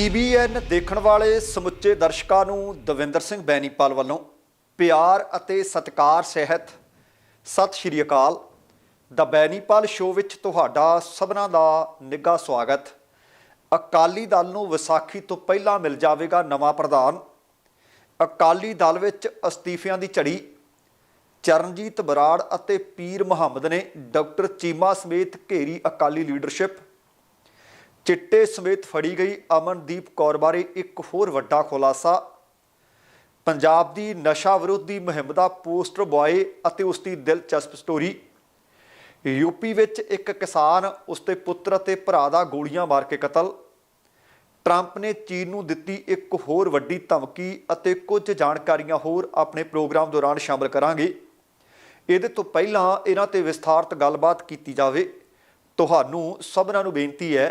TBN ਦੇਖਣ ਵਾਲੇ ਸਮੁੱਚੇ ਦਰਸ਼ਕਾਂ ਨੂੰ ਦਵਿੰਦਰ ਸਿੰਘ ਬੈਨੀਪਾਲ ਵੱਲੋਂ ਪਿਆਰ ਅਤੇ ਸਤਿਕਾਰ ਸਹਿਤ ਸਤਿ ਸ਼੍ਰੀ ਅਕਾਲ। ਦਾ ਬੈਨੀਪਾਲ ਸ਼ੋਅ ਵਿੱਚ ਤੁਹਾਡਾ ਸਭਨਾਂ ਦਾ ਨਿੱਘਾ ਸਵਾਗਤ। ਅਕਾਲੀ ਦਲ ਨੂੰ ਵਿਸਾਖੀ ਤੋਂ ਪਹਿਲਾਂ ਮਿਲ ਜਾਵੇਗਾ ਨਵਾਂ ਪ੍ਰਧਾਨ। ਅਕਾਲੀ ਦਲ ਵਿੱਚ ਅਸਤੀਫਿਆਂ ਦੀ ਝੜੀ। ਚਰਨਜੀਤ ਬਰਾੜ ਅਤੇ ਪੀਰ ਮੁਹੰਮਦ ਨੇ ਡਾਕਟਰ ਚੀਮਾ ਸਮੇਤ ਘੇਰੀ ਅਕਾਲੀ ਲੀਡਰਸ਼ਿਪ। ਚਿੱਟੇ ਸਮੇਤ ਫੜੀ ਗਈ ਅਮਨਦੀਪ ਕੌਰ ਬਾਰੇ ਇੱਕ ਹੋਰ ਵੱਡਾ ਖੁਲਾਸਾ। ਪੰਜਾਬ ਦੀ ਨਸ਼ਾ ਵਿਰੋਧੀ ਮੁਹਿੰਮ ਦਾ ਪੋਸਟਰ ਬੁਆਏ ਅਤੇ ਉਸ ਦੀ ਦਿਲਚਸਪ ਸਟੋਰੀ। ਯੂਪੀ ਵਿੱਚ ਇੱਕ ਕਿਸਾਨ ਉਸ ਦੇ ਪੁੱਤਰ ਅਤੇ ਭਰਾ ਦਾ ਗੋਲੀਆਂ ਮਾਰ ਕੇ ਕਤਲ। ਟਰੰਪ ਨੇ ਚੀਨ ਨੂੰ ਦਿੱਤੀ ਇੱਕ ਹੋਰ ਵੱਡੀ ਧਮਕੀ ਅਤੇ ਕੁਝ ਜਾਣਕਾਰੀਆਂ ਹੋਰ ਆਪਣੇ ਪ੍ਰੋਗਰਾਮ ਦੌਰਾਨ ਸ਼ਾਮਲ ਕਰਾਂਗੇ। ਇਹਦੇ ਤੋਂ ਪਹਿਲਾਂ ਇਹਨਾਂ ਤੇ ਵਿਸਥਾਰਤ ਗੱਲਬਾਤ ਕੀਤੀ ਜਾਵੇ। ਤੁਹਾਨੂੰ ਸਭਨਾਂ ਨੂੰ ਬੇਨਤੀ ਹੈ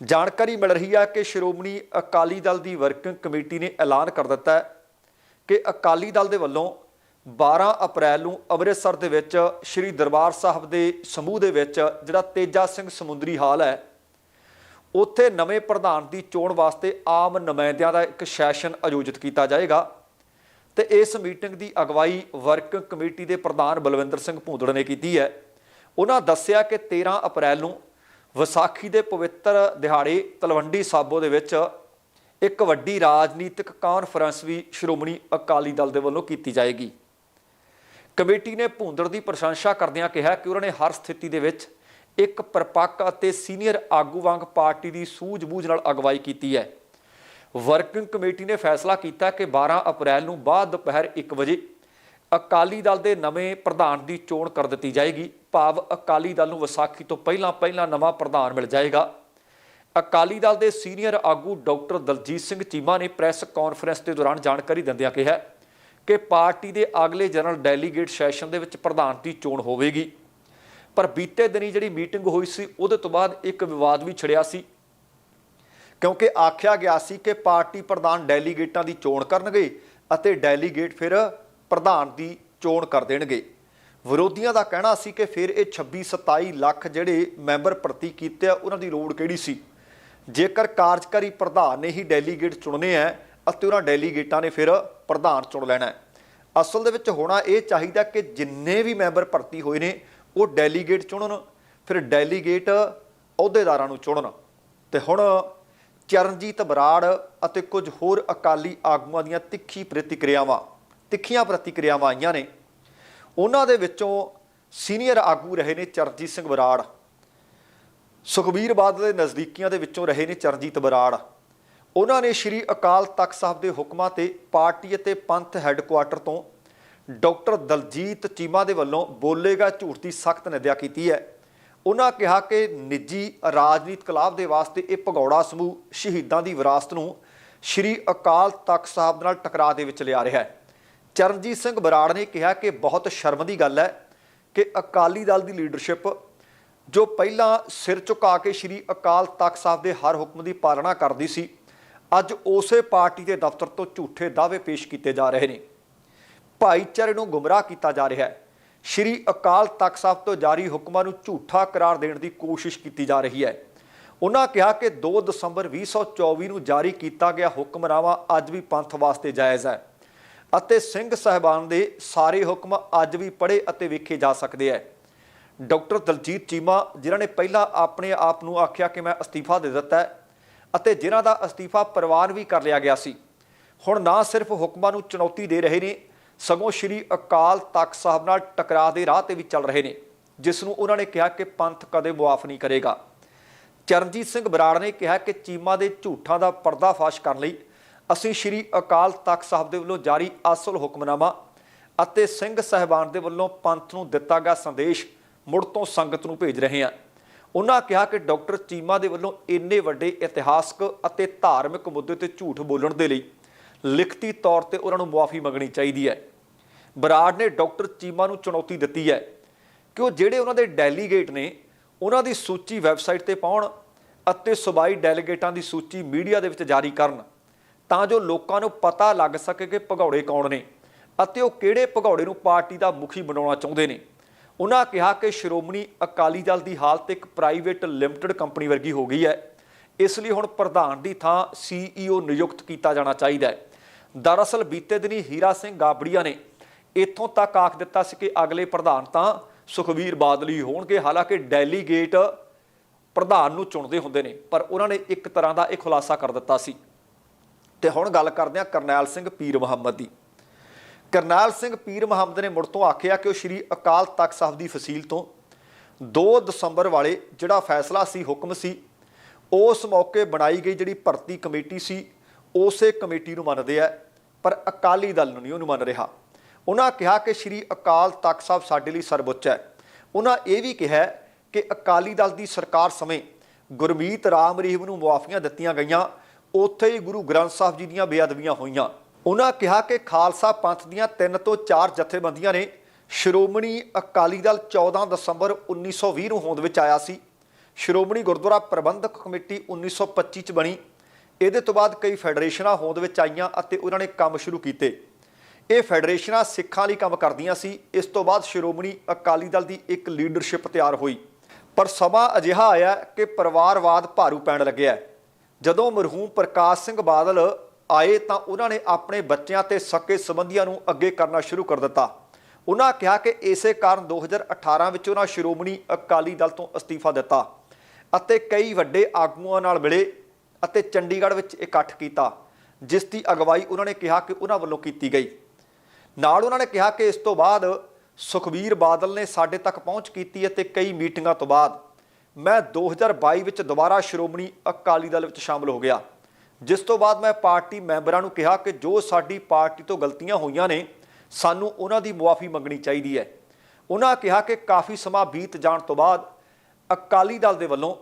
ਜਾਣਕਾਰੀ ਮਿਲ ਰਹੀ ਹੈ ਕਿ ਸ਼੍ਰੋਮਣੀ ਅਕਾਲੀ ਦਲ ਦੀ ਵਰਕਿੰਗ ਕਮੇਟੀ ਨੇ ਐਲਾਨ ਕਰ ਦਿੱਤਾ ਹੈ ਕਿ ਅਕਾਲੀ ਦਲ ਦੇ ਵੱਲੋਂ 12 ਅਪ੍ਰੈਲ ਨੂੰ ਅੰਮ੍ਰਿਤਸਰ ਦੇ ਵਿੱਚ ਸ੍ਰੀ ਦਰਬਾਰ ਸਾਹਿਬ ਦੇ ਸਮੂਹ ਦੇ ਵਿੱਚ ਜਿਹੜਾ ਤੇਜਾ ਸਿੰਘ ਸਮੁੰਦਰੀ ਹਾਲ ਹੈ, ਉੱਥੇ ਨਵੇਂ ਪ੍ਰਧਾਨ ਦੀ ਚੋਣ ਵਾਸਤੇ ਆਮ ਨੁਮਾਇੰਦਿਆਂ ਦਾ ਇੱਕ ਸੈਸ਼ਨ ਆਯੋਜਿਤ ਕੀਤਾ ਜਾਏਗਾ ਤੇ ਇਸ ਮੀਟਿੰਗ ਦੀ ਅਗਵਾਈ ਵਰਕਿੰਗ ਕਮੇਟੀ ਦੇ ਪ੍ਰਧਾਨ ਬਲਵਿੰਦਰ ਸਿੰਘ ਭੂੰਦੜ ਨੇ ਕੀਤੀ ਹੈ। ਉਹਨਾਂ ਦੱਸਿਆ ਕਿ 13 ਅਪ੍ਰੈਲ ਨੂੰ ਵਿਸਾਖੀ ਦੇ ਪਵਿੱਤਰ ਦਿਹਾੜੇ ਤਲਵੰਡੀ ਸਾਬੋ ਦੇ ਵਿੱਚ ਇੱਕ ਵੱਡੀ ਰਾਜਨੀਤਿਕ ਕਾਨਫਰੰਸ ਵੀ ਸ਼੍ਰੋਮਣੀ ਅਕਾਲੀ ਦਲ ਦੇ ਵੱਲੋਂ ਕੀਤੀ ਜਾਏਗੀ। ਕਮੇਟੀ ਨੇ ਭੂੰਦੜ ਦੀ ਪ੍ਰਸ਼ੰਸਾ ਕਰਦਿਆਂ ਕਿਹਾ ਕਿ ਉਹਨਾਂ ਨੇ ਹਰ ਸਥਿਤੀ ਦੇ ਵਿੱਚ ਇੱਕ ਪਰਪੱਕ ਅਤੇ ਸੀਨੀਅਰ ਆਗੂ ਵਾਂਗ ਪਾਰਟੀ ਦੀ ਸੂਝ-ਬੂਝ ਨਾਲ ਅਗਵਾਈ ਕੀਤੀ ਹੈ। ਵਰਕਿੰਗ ਕਮੇਟੀ ਨੇ ਫੈਸਲਾ ਕੀਤਾ ਕਿ 12 ਅਪ੍ਰੈਲ ਨੂੰ ਬਾਅਦ ਦੁਪਹਿਰ 1 ਵਜੇ ਅਕਾਲੀ ਦਲ ਦੇ ਨਵੇਂ ਪ੍ਰਧਾਨ ਦੀ ਚੋਣ ਕਰ ਦਿੱਤੀ ਜਾਏਗੀ। ਭਾਵ ਅਕਾਲੀ ਦਲ ਨੂੰ ਵਿਸਾਖੀ ਤੋਂ ਪਹਿਲਾਂ ਪਹਿਲਾਂ ਨਵਾਂ ਪ੍ਰਧਾਨ ਮਿਲ ਜਾਏਗਾ। ਅਕਾਲੀ ਦਲ ਦੇ ਸੀਨੀਅਰ ਆਗੂ ਡਾਕਟਰ ਦਲਜੀਤ ਸਿੰਘ ਚੀਮਾ ਨੇ ਪ੍ਰੈਸ ਕਾਨਫਰੰਸ ਦੇ ਦੌਰਾਨ ਜਾਣਕਾਰੀ ਦਿੰਦਿਆਂ ਕਿਹਾ ਕਿ ਪਾਰਟੀ ਦੇ ਅਗਲੇ ਜਨਰਲ ਡੈਲੀਗੇਟ ਸੈਸ਼ਨ ਦੇ ਵਿੱਚ ਪ੍ਰਧਾਨ ਦੀ ਚੋਣ ਹੋਵੇਗੀ। ਪਰ ਬੀਤੇ ਦਿਨੀ ਜਿਹੜੀ ਮੀਟਿੰਗ ਹੋਈ ਸੀ, ਉਹਦੇ ਤੋਂ ਬਾਅਦ ਇੱਕ ਵਿਵਾਦ ਵੀ ਛਿੜਿਆ ਸੀ। ਕਿਉਂਕਿ ਆਖਿਆ ਗਿਆ ਸੀ ਕਿ ਪਾਰਟੀ ਪ੍ਰਧਾਨ ਡੈਲੀਗੇਟਾਂ ਦੀ ਚੋਣ ਕਰਨਗੇ ਅਤੇ ਡੈਲੀਗੇਟ ਫਿਰ ਪ੍ਰਧਾਨ ਦੀ ਚੋਣ ਕਰ ਦੇਣਗੇ। ਵਿਰੋਧੀਆਂ ਦਾ ਕਹਿਣਾ ਸੀ ਕਿ ਫਿਰ ਇਹ 26 27 ਲੱਖ ਜਿਹੜੇ ਮੈਂਬਰ ਭਰਤੀ ਕੀਤੇ ਆ, ਉਹਨਾਂ ਦੀ ਲੋੜ ਕਿਹੜੀ ਸੀ? ਜੇਕਰ ਕਾਰਜਕਾਰੀ ਪ੍ਰਧਾਨ ਨੇ ਹੀ ਡੈਲੀਗੇਟ ਚੁਣਨੇ ਆ ਅਤੇ ਉਹਨਾਂ ਡੈਲੀਗੇਟਾਂ ਨੇ ਫਿਰ ਪ੍ਰਧਾਨ ਚੁਣ ਲੈਣਾ ਅਸਲ ਦੇ ਵਿੱਚ ਹੋਣਾ ਇਹ ਚਾਹੀਦਾ ਕਿ ਜਿੰਨੇ ਵੀ ਮੈਂਬਰ ਭਰਤੀ ਹੋਏ ਨੇ, ਉਹ ਡੈਲੀਗੇਟ ਚੁਣਨ, ਫਿਰ ਡੈਲੀਗੇਟ ਅਹੁਦੇਦਾਰਾਂ ਨੂੰ ਚੁਣਨ। ਤੇ ਹੁਣ ਚਰਨਜੀਤ ਬਰਾੜ ਅਤੇ ਕੁਝ ਹੋਰ ਅਕਾਲੀ ਆਗੂਆਂ ਦੀਆਂ ਤਿੱਖੀ ਪ੍ਰਤੀਕਿਰਿਆਵਾਂ, ਤਿੱਖੀਆਂ ਪ੍ਰਤੀਕਿਰਿਆਵਾਂ ਆਈਆਂ ਨੇ। ਉਹਨਾਂ ਦੇ ਵਿੱਚੋਂ ਸੀਨੀਅਰ ਆਗੂ ਰਹੇ ਨੇ ਚਰਨਜੀਤ ਸਿੰਘ ਬਰਾੜ। ਸੁਖਬੀਰ ਬਾਦਲ ਦੇ ਨਜ਼ਦੀਕੀਆਂ ਦੇ ਵਿੱਚੋਂ ਰਹੇ ਨੇ ਚਰਨਜੀਤ ਬਰਾੜ। ਉਹਨਾਂ ਨੇ ਸ਼੍ਰੀ ਅਕਾਲ ਤਖਤ ਸਾਹਿਬ ਦੇ ਹੁਕਮਾਂ ਤੇ ਪਾਰਟੀ ਅਤੇ ਪੰਥ ਹੈੱਡਕੁਆਟਰ ਤੋਂ ਡਾਕਟਰ ਦਲਜੀਤ ਚੀਮਾ ਦੇ ਵੱਲੋਂ ਬੋਲੇਗਾ ਝੂਠ ਦੀ ਸਖਤ ਨਿੰਦਿਆ ਕੀਤੀ ਹੈ। ਉਹਨਾਂ ਕਿਹਾ ਕਿ ਨਿੱਜੀ ਰਾਜਨੀਤਿਕ ਲਾਭ ਦੇ ਵਾਸਤੇ ਇਹ ਭਗੌੜਾ ਸਮੂਹ ਸ਼ਹੀਦਾਂ ਦੀ ਵਿਰਾਸਤ ਨੂੰ ਸ਼੍ਰੀ ਅਕਾਲ ਤਖਤ ਸਾਹਿਬ ਨਾਲ ਟਕਰਾਅ ਦੇ ਵਿੱਚ ਲਿਆ ਰਿਹਾ ਹੈ। ਚਰਨਜੀਤ ਸਿੰਘ ਬਰਾੜ ਨੇ ਕਿਹਾ ਕਿ ਬਹੁਤ ਸ਼ਰਮ ਦੀ ਗੱਲ ਹੈ ਕਿ ਅਕਾਲੀ ਦਲ ਦੀ ਲੀਡਰਸ਼ਿਪ ਜੋ ਪਹਿਲਾਂ ਸਿਰ ਝੁਕਾ ਕੇ ਸ਼੍ਰੀ ਅਕਾਲ ਤਖਤ ਸਾਹਿਬ ਦੇ ਹਰ ਹੁਕਮ ਦੀ ਪਾਲਣਾ ਕਰਦੀ ਸੀ, ਅੱਜ ਉਸੇ ਪਾਰਟੀ ਦੇ ਦਫ਼ਤਰ ਤੋਂ ਝੂਠੇ ਦਾਅਵੇ ਪੇਸ਼ ਕੀਤੇ ਜਾ ਰਹੇ ਨੇ। ਭਾਈਚਾਰੇ ਨੂੰ ਗੁੰਮਰਾਹ ਕੀਤਾ ਜਾ ਰਿਹਾ ਹੈ। ਸ਼੍ਰੀ ਅਕਾਲ ਤਖਤ ਸਾਹਿਬ ਤੋਂ ਜਾਰੀ ਹੁਕਮਾਂ ਨੂੰ ਝੂਠਾ ਕਰਾਰ ਦੇਣ ਦੀ ਕੋਸ਼ਿਸ਼ ਕੀਤੀ ਜਾ ਰਹੀ ਹੈ। ਉਹਨਾਂ ਕਿਹਾ ਕਿ 2 ਦਸੰਬਰ 2024 ਨੂੰ ਜਾਰੀ ਕੀਤਾ ਗਿਆ ਹੁਕਮਨਾਮਾ ਅੱਜ ਵੀ ਪੰਥ ਵਾਸਤੇ ਜਾਇਜ਼ ਹੈ। ਅਤੇ ਸਿੰਘ ਸਾਹਿਬਾਨ ਦੇ ਸਾਰੇ ਹੁਕਮ ਅੱਜ ਵੀ ਪੜ੍ਹੇ ਅਤੇ ਵੇਖੇ ਜਾ ਸਕਦੇ ਹੈ ਡਾਕਟਰ ਦਲਜੀਤ ਚੀਮਾ, ਜਿਨ੍ਹਾਂ ਨੇ ਪਹਿਲਾਂ ਆਪਣੇ ਆਪ ਨੂੰ ਆਖਿਆ ਕਿ ਮੈਂ ਅਸਤੀਫਾ ਦੇ ਦਿੱਤਾ ਹੈ ਅਤੇ ਜਿਨ੍ਹਾਂ ਦਾ ਅਸਤੀਫਾ ਪ੍ਰਵਾਨ ਵੀ ਕਰ ਲਿਆ ਗਿਆ ਸੀ। ਹੁਣ ਨਾ ਸਿਰਫ ਹੁਕਮਾਂ ਨੂੰ ਚੁਣੌਤੀ ਦੇ ਰਹੇ ਨੇ, ਸਗੋਂ ਸ਼੍ਰੀ ਅਕਾਲ ਤਖਤ ਸਾਹਿਬ ਨਾਲ ਟਕਰਾਅ ਦੇ ਰਾਹ ਤੇ ਵੀ ਚੱਲ ਰਹੇ ਨੇ, ਜਿਸ ਨੂੰ ਉਹਨਾਂ ਨੇ ਕਿਹਾ ਕਿ ਪੰਥ ਕਦੇ ਮੁਆਫ ਨਹੀਂ ਕਰੇਗਾ। ਚਰਨਜੀਤ ਸਿੰਘ ਬਰਾੜ ਨੇ ਕਿਹਾ ਕਿ ਚੀਮਾ ਦੇ ਝੂਠਾਂ ਦਾ ਪਰਦਾਫਾਸ਼ ਕਰਨ ਲਈ ਅਸੀਂ ਸ਼੍ਰੀ ਅਕਾਲ ਤਖਤ ਸਾਹਿਬ ਦੇ ਵੱਲੋਂ ਜਾਰੀ ਅਸਲ ਹੁਕਮਨਾਮਾ ਅਤੇ ਸਿੰਘ ਸਹਿਬਾਨ ਦੇ ਵੱਲੋਂ ਪੰਥ ਨੂੰ ਦਿੱਤਾ ਗਿਆ ਸੰਦੇਸ਼ ਮੁੜ ਤੋਂ ਸੰਗਤ ਨੂੰ ਭੇਜ ਰਹੇ ਹਾਂ। ਉਹਨਾਂ ਕਿਹਾ ਕਿ ਡਾਕਟਰ ਚੀਮਾ ਦੇ ਵੱਲੋਂ ਇੰਨੇ ਵੱਡੇ ਇਤਿਹਾਸਕ ਅਤੇ ਧਾਰਮਿਕ ਮੁੱਦੇ ਤੇ ਝੂਠ ਬੋਲਣ ਦੇ ਲਈ ਲਿਖਤੀ ਤੌਰ ਤੇ ਉਹਨਾਂ ਨੂੰ ਮੁਆਫੀ ਮੰਗਣੀ ਚਾਹੀਦੀ ਹੈ। ਬਰਾੜ ਨੇ ਡਾਕਟਰ ਚੀਮਾ ਨੂੰ ਚੁਣੌਤੀ ਦਿੱਤੀ ਹੈ ਕਿ ਉਹ ਜਿਹੜੇ ਉਹਨਾਂ ਦੇ ਡੈਲੀਗੇਟ ਨੇ, ਉਹਨਾਂ ਦੀ ਸੂਚੀ ਵੈਬਸਾਈਟ ਤੇ ਪਾਉਣ ਅਤੇ ਸੂਬਾਈ ਡੈਲੀਗੇਟਾਂ ਦੀ ਸੂਚੀ ਮੀਡੀਆ ਦੇ ਵਿੱਚ ਜਾਰੀ ਕਰਨ। ਤਾਂ ਜੋ ਲੋਕਾਂ ਨੂੰ ਪਤਾ ਲੱਗ ਸਕੇ ਕਿ ਭਗੌੜੇ ਕੌਣ ਨੇ ਅਤੇ ਉਹ ਕਿਹੜੇ ਭਗੌੜੇ ਨੂੰ ਪਾਰਟੀ ਦਾ ਮੁਖੀ ਬਣਾਉਣਾ ਚਾਹੁੰਦੇ ਨੇ। ਉਹਨਾਂ ਕਿਹਾ ਕਿ ਸ਼੍ਰੋਮਣੀ ਅਕਾਲੀ ਦਲ ਦੀ ਹਾਲਤ ਇੱਕ ਪ੍ਰਾਈਵੇਟ ਲਿਮਟਿਡ ਕੰਪਨੀ ਵਰਗੀ ਹੋ ਗਈ ਹੈ। ਇਸ ਲਈ ਹੁਣ ਪ੍ਰਧਾਨ ਦੀ ਥਾਂ ਸੀਈਓ ਨਿਯੁਕਤ ਕੀਤਾ ਜਾਣਾ ਚਾਹੀਦਾ ਹੈ। ਦਰਅਸਲ ਬੀਤੇ ਦਿਨੀ ਹੀਰਾ ਸਿੰਘ ਗਾਬੜੀਆ ਨੇ ਇੱਥੋਂ ਤੱਕ ਆਖ ਦਿੱਤਾ ਸੀ ਕਿ ਅਗਲੇ ਪ੍ਰਧਾਨ ਤਾਂ ਸੁਖਵੀਰ ਬਾਦਲ ਹੀ ਹੋਣਗੇ। ਹਾਲਾਂਕਿ ਡੈਲੀਗੇਟ ਪ੍ਰਧਾਨ ਨੂੰ ਚੁਣਦੇ ਹੁੰਦੇ ਨੇ, ਪਰ ਉਹਨਾਂ ਨੇ ਇੱਕ ਤਰ੍ਹਾਂ ਦਾ ਇਹ ਖੁਲਾਸਾ ਕਰ ਦਿੱਤਾ ਸੀ। ਤੇ ਹੁਣ ਗੱਲ ਕਰਦੇ ਹਾਂ ਕਰਨੈਲ ਸਿੰਘ ਪੀਰ ਮੁਹੰਮਦ ਦੀ। ਕਰਨੈਲ ਸਿੰਘ ਪੀਰ ਮੁਹੰਮਦ ਨੇ ਮੁੜ ਤੋਂ ਆਖਿਆ ਕਿ ਉਹ ਸ਼੍ਰੀ ਅਕਾਲ ਤਖਤ ਸਾਹਿਬ ਦੀ ਫਸੀਲ ਤੋਂ 2 ਦਸੰਬਰ ਵਾਲੇ ਜਿਹੜਾ ਫੈਸਲਾ ਸੀ, ਹੁਕਮ ਸੀ, ਉਸ ਮੌਕੇ ਬਣਾਈ ਗਈ ਜਿਹੜੀ ਭਰਤੀ ਕਮੇਟੀ ਸੀ, ਉਸੇ ਕਮੇਟੀ ਨੂੰ ਮੰਨਦੇ ਆ, ਪਰ ਅਕਾਲੀ ਦਲ ਨੂੰ ਨਹੀਂ ਉਹਨੂੰ ਮੰਨ ਰਿਹਾ। ਉਹਨਾਂ ਕਿਹਾ ਕਿ ਸ਼੍ਰੀ ਅਕਾਲ ਤਖਤ ਸਾਹਿਬ ਸਾਡੇ ਲਈ ਸਰਵਉੱਚ ਹੈ। ਉਹਨਾਂ ਇਹ ਵੀ ਕਿਹਾ ਕਿ ਅਕਾਲੀ ਦਲ ਦੀ ਸਰਕਾਰ ਸਮੇਂ ਗੁਰਮੀਤ ਰਾਮ ਰਹੀਮ ਨੂੰ ਮੁਆਫੀਆਂ ਦਿੱਤੀਆਂ ਗਈਆਂ ਉੱਥੇ ਹੀ ਗੁਰੂ ਗ੍ਰੰਥ ਸਾਹਿਬ ਜੀ ਦੀਆਂ ਬੇਅਦਬੀਆਂ ਹੋਈਆਂ। ਉਹਨਾਂ ਕਿਹਾ ਕਿ ਖਾਲਸਾ ਪੰਥ ਦੀਆਂ ਤਿੰਨ ਤੋਂ ਚਾਰ ਜਥੇਬੰਦੀਆਂ ਨੇ ਸ਼੍ਰੋਮਣੀ ਅਕਾਲੀ ਦਲ 14 ਦਸੰਬਰ 1920 ਨੂੰ ਹੋਂਦ ਵਿੱਚ ਆਇਆ ਸੀ। ਸ਼੍ਰੋਮਣੀ ਗੁਰਦੁਆਰਾ ਪ੍ਰਬੰਧਕ ਕਮੇਟੀ 1925 ਚ ਬਣੀ। ਇਹਦੇ ਤੋਂ ਬਾਅਦ ਕਈ ਫੈਡਰੇਸ਼ਨਾਂ ਹੋਂਦ ਵਿੱਚ ਆਈਆਂ ਅਤੇ ਉਹਨਾਂ ਨੇ ਕੰਮ ਸ਼ੁਰੂ ਕੀਤੇ। ਇਹ ਫੈਡਰੇਸ਼ਨਾਂ ਸਿੱਖਾਂ ਲਈ ਕੰਮ ਕਰਦੀਆਂ ਸੀ। ਇਸ ਤੋਂ ਬਾਅਦ ਸ਼੍ਰੋਮਣੀ ਅਕਾਲੀ ਦਲ ਦੀ ਇੱਕ ਲੀਡਰਸ਼ਿਪ ਤਿਆਰ ਹੋਈ। ਪਰ ਸਮਾਂ ਅਜਿਹਾ ਆਇਆ ਕਿ ਪਰਿਵਾਰਵਾਦ ਭਾਰੂ ਪੈਣ ਲੱਗਿਆ। ਜਦੋਂ ਮਰਹੂਮ ਪ੍ਰਕਾਸ਼ ਸਿੰਘ ਬਾਦਲ ਆਏ ਤਾਂ ਉਹਨਾਂ ਨੇ ਆਪਣੇ ਬੱਚਿਆਂ ਤੇ ਸਕੇ ਸੰਬੰਧੀਆਂ ਨੂੰ ਅੱਗੇ ਕਰਨਾ ਸ਼ੁਰੂ ਕਰ ਦਿੱਤਾ। ਉਹਨਾਂ ਕਿਹਾ ਕਿ ਇਸੇ ਕਾਰਨ 2018 ਵਿੱਚ ਉਹਨਾਂ ਸ਼੍ਰੋਮਣੀ ਅਕਾਲੀ ਦਲ ਤੋਂ ਅਸਤੀਫਾ ਦਿੱਤਾ ਅਤੇ ਕਈ ਵੱਡੇ ਆਗੂਆਂ ਨਾਲ ਮਿਲੇ ਅਤੇ ਚੰਡੀਗੜ੍ਹ ਵਿੱਚ ਇਕੱਠ ਕੀਤਾ, ਜਿਸ ਦੀ ਅਗਵਾਈ ਉਹਨਾਂ ਨੇ ਕਿਹਾ ਕਿ ਉਹਨਾਂ ਵੱਲੋਂ ਕੀਤੀ ਗਈ। ਨਾਲ ਉਹਨਾਂ ਨੇ ਕਿਹਾ ਕਿ ਇਸ ਤੋਂ ਬਾਅਦ ਸੁਖਬੀਰ ਬਾਦਲ ਨੇ ਸਾਡੇ ਤੱਕ ਪਹੁੰਚ ਕੀਤੀ ਅਤੇ ਕਈ ਮੀਟਿੰਗਾਂ ਤੋਂ ਬਾਅਦ ਮੈਂ 2022 ਵਿੱਚ ਦੁਬਾਰਾ ਸ਼੍ਰੋਮਣੀ ਅਕਾਲੀ ਦਲ ਵਿੱਚ ਸ਼ਾਮਲ ਹੋ ਗਿਆ। ਜਿਸ ਤੋਂ ਬਾਅਦ ਮੈਂ ਪਾਰਟੀ ਮੈਂਬਰਾਂ ਨੂੰ ਕਿਹਾ ਕਿ ਜੋ ਸਾਡੀ ਪਾਰਟੀ ਤੋਂ ਗਲਤੀਆਂ ਹੋਈਆਂ ਨੇ, ਸਾਨੂੰ ਉਹਨਾਂ ਦੀ ਮੁਆਫੀ ਮੰਗਣੀ ਚਾਹੀਦੀ ਹੈ। ਉਹਨਾਂ ਕਿਹਾ ਕਿ ਕਾਫੀ ਸਮਾਂ ਬੀਤ ਜਾਣ ਤੋਂ ਬਾਅਦ ਅਕਾਲੀ ਦਲ ਦੇ ਵੱਲੋਂ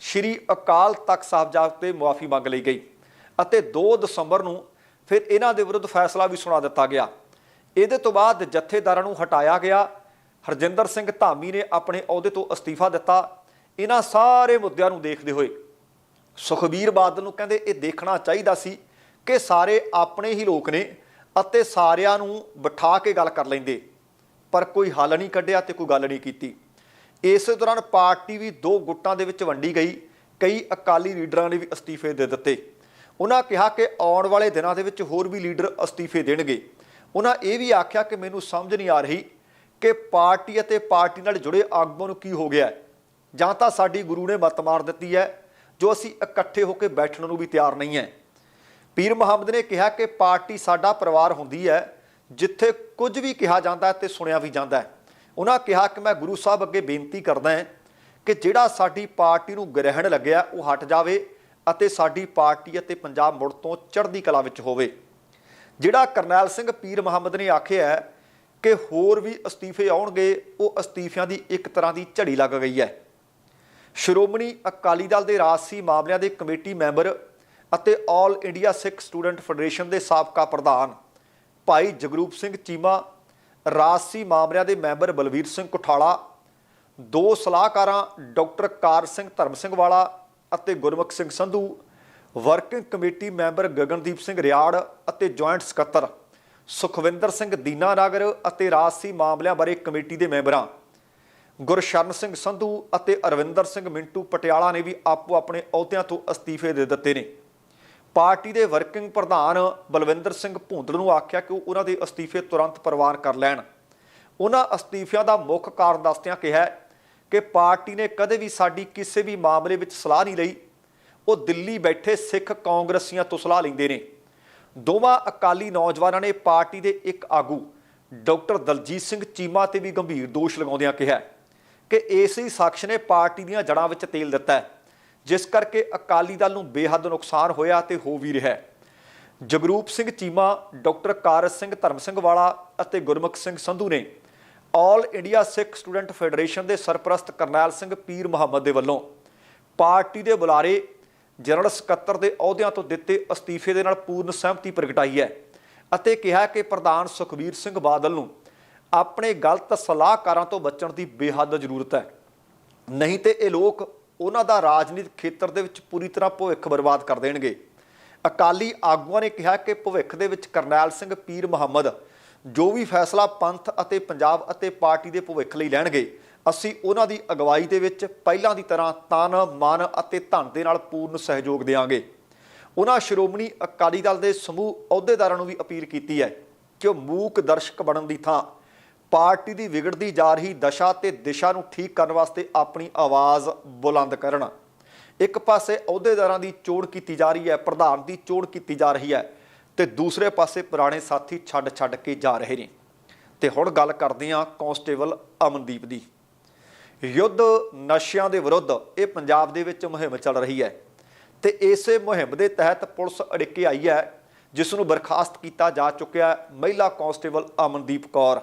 ਸ਼੍ਰੀ ਅਕਾਲ ਤਖਤ ਸਾਹਿਬ ਜਾ ਕੇ ਮੁਆਫੀ ਮੰਗ ਲਈ ਗਈ ਅਤੇ 2 ਦਸੰਬਰ ਨੂੰ ਫਿਰ ਇਹਨਾਂ ਦੇ ਵਿਰੁੱਧ ਫੈਸਲਾ ਵੀ ਸੁਣਾ ਦਿੱਤਾ ਗਿਆ। ਇਹਦੇ ਤੋਂ ਬਾਅਦ ਜਥੇਦਾਰਾਂ ਨੂੰ ਹਟਾਇਆ ਗਿਆ। ਹਰਜਿੰਦਰ ਸਿੰਘ ਧਾਮੀ ਨੇ ਆਪਣੇ ਅਹੁਦੇ ਤੋਂ ਅਸਤੀਫਾ ਦਿੱਤਾ ਇਹਨਾਂ ਸਾਰੇ ਮੁੱਦਿਆਂ ਨੂੰ ਦੇਖਦੇ ਹੋਏ ਸੁਖਬੀਰ ਬਾਦਲ ਨੂੰ ਕਹਿੰਦੇ ਇਹ ਦੇਖਣਾ ਚਾਹੀਦਾ ਸੀ ਕਿ ਸਾਰੇ ਆਪਣੇ ਹੀ ਲੋਕ ਨੇ ਅਤੇ ਸਾਰਿਆਂ ਨੂੰ ਬਿਠਾ ਕੇ ਗੱਲ ਕਰ ਲੈਂਦੇ, ਪਰ ਕੋਈ ਹੱਲ ਨਹੀਂ ਕੱਢਿਆ ਤੇ ਕੋਈ ਗੱਲ ਨਹੀਂ ਕੀਤੀ। ਇਸੇ ਦੌਰਾਨ ਪਾਰਟੀ ਵੀ ਦੋ ਗੁੱਟਾਂ ਦੇ ਵਿੱਚ ਵੰਡੀ ਗਈ, ਕਈ ਅਕਾਲੀ ਲੀਡਰਾਂ ਨੇ ਵੀ ਅਸਤੀਫੇ ਦੇ ਦਿੱਤੇ। ਉਹਨਾਂ ਕਿਹਾ ਕਿ ਆਉਣ ਵਾਲੇ ਦਿਨਾਂ ਦੇ ਵਿੱਚ ਹੋਰ ਵੀ ਲੀਡਰ ਅਸਤੀਫੇ ਦੇਣਗੇ। ਉਹਨਾਂ ਇਹ ਵੀ ਆਖਿਆ ਕਿ ਮੈਨੂੰ ਸਮਝ ਨਹੀਂ ਆ ਰਹੀ ਕਿ ਪਾਰਟੀ ਅਤੇ ਪਾਰਟੀ ਨਾਲ ਜੁੜੇ ਆਗੂਆਂ ਨੂੰ ਕੀ ਹੋ ਗਿਆ ਹੈ। ਜਾਂ ਤਾਂ ਸਾਡੀ ਗੁਰੂ ਨੇ ਮੱਤ ਮਾਰ ਦਿੱਤੀ ਹੈ, ਜੋ ਅਸੀਂ ਇਕੱਠੇ ਹੋ ਕੇ ਬੈਠਣ ਨੂੰ ਵੀ ਤਿਆਰ ਨਹੀਂ ਹੈ। ਪੀਰ ਮੁਹੰਮਦ ਨੇ ਕਿਹਾ ਕਿ ਪਾਰਟੀ ਸਾਡਾ ਪਰਿਵਾਰ ਹੁੰਦੀ ਹੈ, ਜਿੱਥੇ ਕੁਝ ਵੀ ਕਿਹਾ ਜਾਂਦਾ ਹੈ ਤੇ ਸੁਣਿਆ ਵੀ ਜਾਂਦਾ ਹੈ। ਉਹਨਾਂ ਕਿਹਾ ਕਿ ਮੈਂ ਗੁਰੂ ਸਾਹਿਬ ਅੱਗੇ ਬੇਨਤੀ ਕਰਦਾ ਹਾਂ ਕਿ ਜਿਹੜਾ ਸਾਡੀ ਪਾਰਟੀ ਨੂੰ ਗ੍ਰਹਿਣ ਲੱਗਿਆ, ਉਹ ਹਟ ਜਾਵੇ ਅਤੇ ਸਾਡੀ ਪਾਰਟੀ ਅਤੇ ਪੰਜਾਬ ਮੁੜ ਤੋਂ ਚੜ੍ਹਦੀ ਕਲਾ ਵਿੱਚ ਹੋਵੇ। ਜਿਹੜਾ ਕਰਨੈਲ ਸਿੰਘ ਪੀਰ ਮੁਹੰਮਦ ਨੇ ਆਖਿਆ ਹੈ ਕਿ ਹੋਰ ਵੀ ਅਸਤੀਫੇ ਆਉਣਗੇ, ਉਹ ਅਸਤੀਫਿਆਂ ਦੀ ਇੱਕ ਤਰ੍ਹਾਂ ਦੀ ਝੜੀ ਲੱਗ ਗਈ ਹੈ। ਸ਼੍ਰੋਮਣੀ ਅਕਾਲੀ ਦਲ ਦੇ ਰਾਜਸੀ ਮਾਮਲਿਆਂ ਦੇ ਕਮੇਟੀ ਮੈਂਬਰ ਅਤੇ all India Sikh student federation ਦੇ ਸਾਬਕਾ ਪ੍ਰਧਾਨ ਭਾਈ ਜਗਰੂਪ ਸਿੰਘ ਚੀਮਾ, ਰਾਜਸੀ ਮਾਮਲਿਆਂ ਦੇ ਮੈਂਬਰ ਬਲਵੀਰ ਸਿੰਘ ਕੁਠਾਲਾ, ਦੋ ਸਲਾਹਕਾਰਾਂ ਡਾਕਟਰ ਕਾਰ ਸਿੰਘ ਧਰਮ ਸਿੰਘ ਵਾਲਾ ਅਤੇ Gurmukh Singh Sandhu, working committee member Gagandeep Singh Riar ਅਤੇ ਜੁਆਇੰਟ ਸਕੱਤਰ ਸੁਖਵਿੰਦਰ ਸਿੰਘ ਦੀਨਾਨਗਰ ਅਤੇ ਰਾਜਸੀ ਮਾਮਲਿਆਂ ਬਾਰੇ ਕਮੇਟੀ ਦੇ ਮੈਂਬਰਾਂ। ਗੁਰਸ਼ਰਨ ਸਿੰਘ ਸੰਧੂ ਅਤੇ ਅਰਵਿੰਦਰ ਸਿੰਘ ਮਿੰਟੂ ਪਟਿਆਲਾ ਨੇ ਵੀ ਆਪੋ ਆਪਣੇ ਅਹੁਦਿਆਂ ਤੋਂ ਅਸਤੀਫੇ ਦੇ ਦਿੱਤੇ ਨੇ। ਪਾਰਟੀ ਦੇ ਵਰਕਿੰਗ ਪ੍ਰਧਾਨ ਬਲਵਿੰਦਰ ਸਿੰਘ ਭੂੰਦੜ ਨੂੰ ਆਖਿਆ ਕਿ ਉਹ ਉਹਨਾਂ ਦੇ ਅਸਤੀਫੇ ਤੁਰੰਤ ਪ੍ਰਵਾਨ ਕਰ ਲੈਣ। ਉਹਨਾਂ ਅਸਤੀਫਿਆਂ ਦਾ ਮੁੱਖ ਕਾਰਨ ਦੱਸਦਿਆਂ ਕਿਹਾ ਕਿ ਪਾਰਟੀ ਨੇ ਕਦੇ ਵੀ ਸਾਡੀ ਕਿਸੇ ਵੀ ਮਾਮਲੇ ਵਿੱਚ ਸਲਾਹ ਨਹੀਂ ਲਈ। ਉਹ ਦਿੱਲੀ ਬੈਠੇ ਸਿੱਖ ਕਾਂਗਰਸੀਆਂ ਤੋਂ ਸਲਾਹ ਲੈਂਦੇ ਨੇ। ਦੋਵਾਂ ਅਕਾਲੀ ਨੌਜਵਾਨਾਂ ਨੇ ਪਾਰਟੀ ਦੇ ਇੱਕ ਆਗੂ ਡਾਕਟਰ ਦਲਜੀਤ ਸਿੰਘ ਚੀਮਾ ਤੇ ਵੀ ਗੰਭੀਰ ਦੋਸ਼ ਲਗਾਉਂਦਿਆਂ ਕਿਹਾ। ਕਿ ਇਸੇ ਸ਼ਖਸ ਨੇ ਪਾਰਟੀ ਦੀਆਂ ਜੜ੍ਹਾਂ ਵਿੱਚ ਤੇਲ ਦਿੱਤਾ ਜਿਸ ਕਰਕੇ ਅਕਾਲੀ ਦਲ ਨੂੰ ਬੇਹੱਦ ਨੁਕਸਾਨ ਹੋਇਆ ਤੇ ਹੋ ਵੀ ਰਿਹਾ ਜਗਰੂਪ ਸਿੰਘ ਚੀਮਾ, ਡਾਕਟਰ ਕਾਰਜ ਸਿੰਘ ਧਰਮ ਸਿੰਘ ਵਾਲਾ ਅਤੇ ਗੁਰਮੁਖ ਸਿੰਘ ਸੰਧੂ ਨੇ all India Sikh student federation ਦੇ ਸਰਪ੍ਰਸਤ ਕਰਨੈਲ ਸਿੰਘ ਪੀਰ ਮੁਹੰਮਦ ਦੇ ਵੱਲੋਂ ਪਾਰਟੀ ਦੇ ਬੁਲਾਰੇ, ਜਨਰਲ ਸਕੱਤਰ ਦੇ ਅਹੁਦਿਆਂ ਤੋਂ ਦਿੱਤੇ ਅਸਤੀਫੇ ਦੇ ਨਾਲ ਪੂਰਨ ਸਹਿਮਤੀ ਪ੍ਰਗਟਾਈ ਹੈ ਅਤੇ ਕਿਹਾ ਕਿ ਪ੍ਰਧਾਨ ਸੁਖਬੀਰ ਸਿੰਘ ਬਾਦਲ ਨੂੰ ਆਪਣੇ ਗਲਤ ਸਲਾਹਕਾਰਾਂ ਤੋਂ ਬਚਣ ਦੀ ਬੇਹੱਦ ਜ਼ਰੂਰਤ ਹੈ। ਨਹੀਂ ਤੇ ਇਹ ਲੋਕ ਉਹਨਾਂ ਦਾ ਰਾਜਨੀਤਿਕ ਖੇਤਰ ਦੇ ਵਿੱਚ ਪੂਰੀ ਤਰ੍ਹਾਂ ਭਵਿੱਖ ਬਰਬਾਦ ਕਰ ਦੇਣਗੇ। ਅਕਾਲੀ ਆਗੂਆਂ ਨੇ ਕਿਹਾ ਕਿ ਭਵਿੱਖ ਦੇ ਵਿੱਚ ਕਰਨੈਲ ਸਿੰਘ ਪੀਰ ਮੁਹੰਮਦ, ਜੋ ਵੀ ਫੈਸਲਾ ਪੰਥ ਅਤੇ ਪੰਜਾਬ ਅਤੇ ਪਾਰਟੀ ਦੇ ਭਵਿੱਖ ਲਈ ਲੈਣਗੇ, ਅਸੀਂ ਉਹਨਾਂ ਦੀ ਅਗਵਾਈ ਦੇ ਵਿੱਚ ਪਹਿਲਾਂ ਦੀ ਤਰ੍ਹਾਂ ਤਨ, ਮਨ ਅਤੇ ਧਨ ਦੇ ਨਾਲ ਪੂਰਨ ਸਹਿਯੋਗ ਦੇਵਾਂਗੇ। ਉਹਨਾਂ ਸ਼੍ਰੋਮਣੀ ਅਕਾਲੀ ਦਲ ਦੇ ਸਮੂਹ ਅਹੁਦੇਦਾਰਾਂ ਨੂੰ ਵੀ ਅਪੀਲ ਕੀਤੀ ਹੈ ਕਿ ਉਹ ਮੂਕ ਦਰਸ਼ਕ ਬਣਨ ਦੀ ਥਾਂ ਪਾਰਟੀ ਦੀ ਵਿਗੜਦੀ ਜਾ ਰਹੀ ਦਸ਼ਾ ਤੇ ਦਿਸ਼ਾ ਨੂੰ ਠੀਕ ਕਰਨ ਵਾਸਤੇ ਆਪਣੀ ਆਵਾਜ਼ ਬੁਲੰਦ ਕਰਨ। ਇੱਕ ਪਾਸੇ ਅਹੁਦੇਦਾਰਾਂ ਦੀ ਚੋਣ ਕੀਤੀ ਜਾ ਰਹੀ ਹੈ, ਪ੍ਰਧਾਨ ਦੀ ਚੋਣ ਕੀਤੀ ਜਾ ਰਹੀ ਹੈ ਤੇ ਦੂਸਰੇ ਪਾਸੇ ਪੁਰਾਣੇ ਸਾਥੀ ਛੱਡ ਛੱਡ ਕੇ ਜਾ ਰਹੇ ਨੇ। ਤੇ ਹੁਣ ਗੱਲ ਕਰਦੇ ਹਾਂ ਕਾਂਸਟੇਬਲ ਅਮਨਦੀਪ ਦੀ। ਯੁੱਧ ਨਸ਼ਿਆਂ ਦੇ ਵਿਰੁੱਧ ਇਹ ਪੰਜਾਬ ਦੇ ਵਿੱਚ ਮੁਹਿੰਮ ਚੱਲ ਰਹੀ ਹੈ ਤੇ ਇਸੇ ਮੁਹਿੰਮ ਦੇ ਤਹਿਤ ਪੁਲਿਸ ਅੜਿੱਕੇ ਆਈ ਹੈ, ਜਿਸ ਨੂੰ ਬਰਖਾਸਤ ਕੀਤਾ ਜਾ ਚੁੱਕਿਆ ਮਹਿਲਾ ਕਾਂਸਟੇਬਲ ਅਮਨਦੀਪ ਕੌਰ।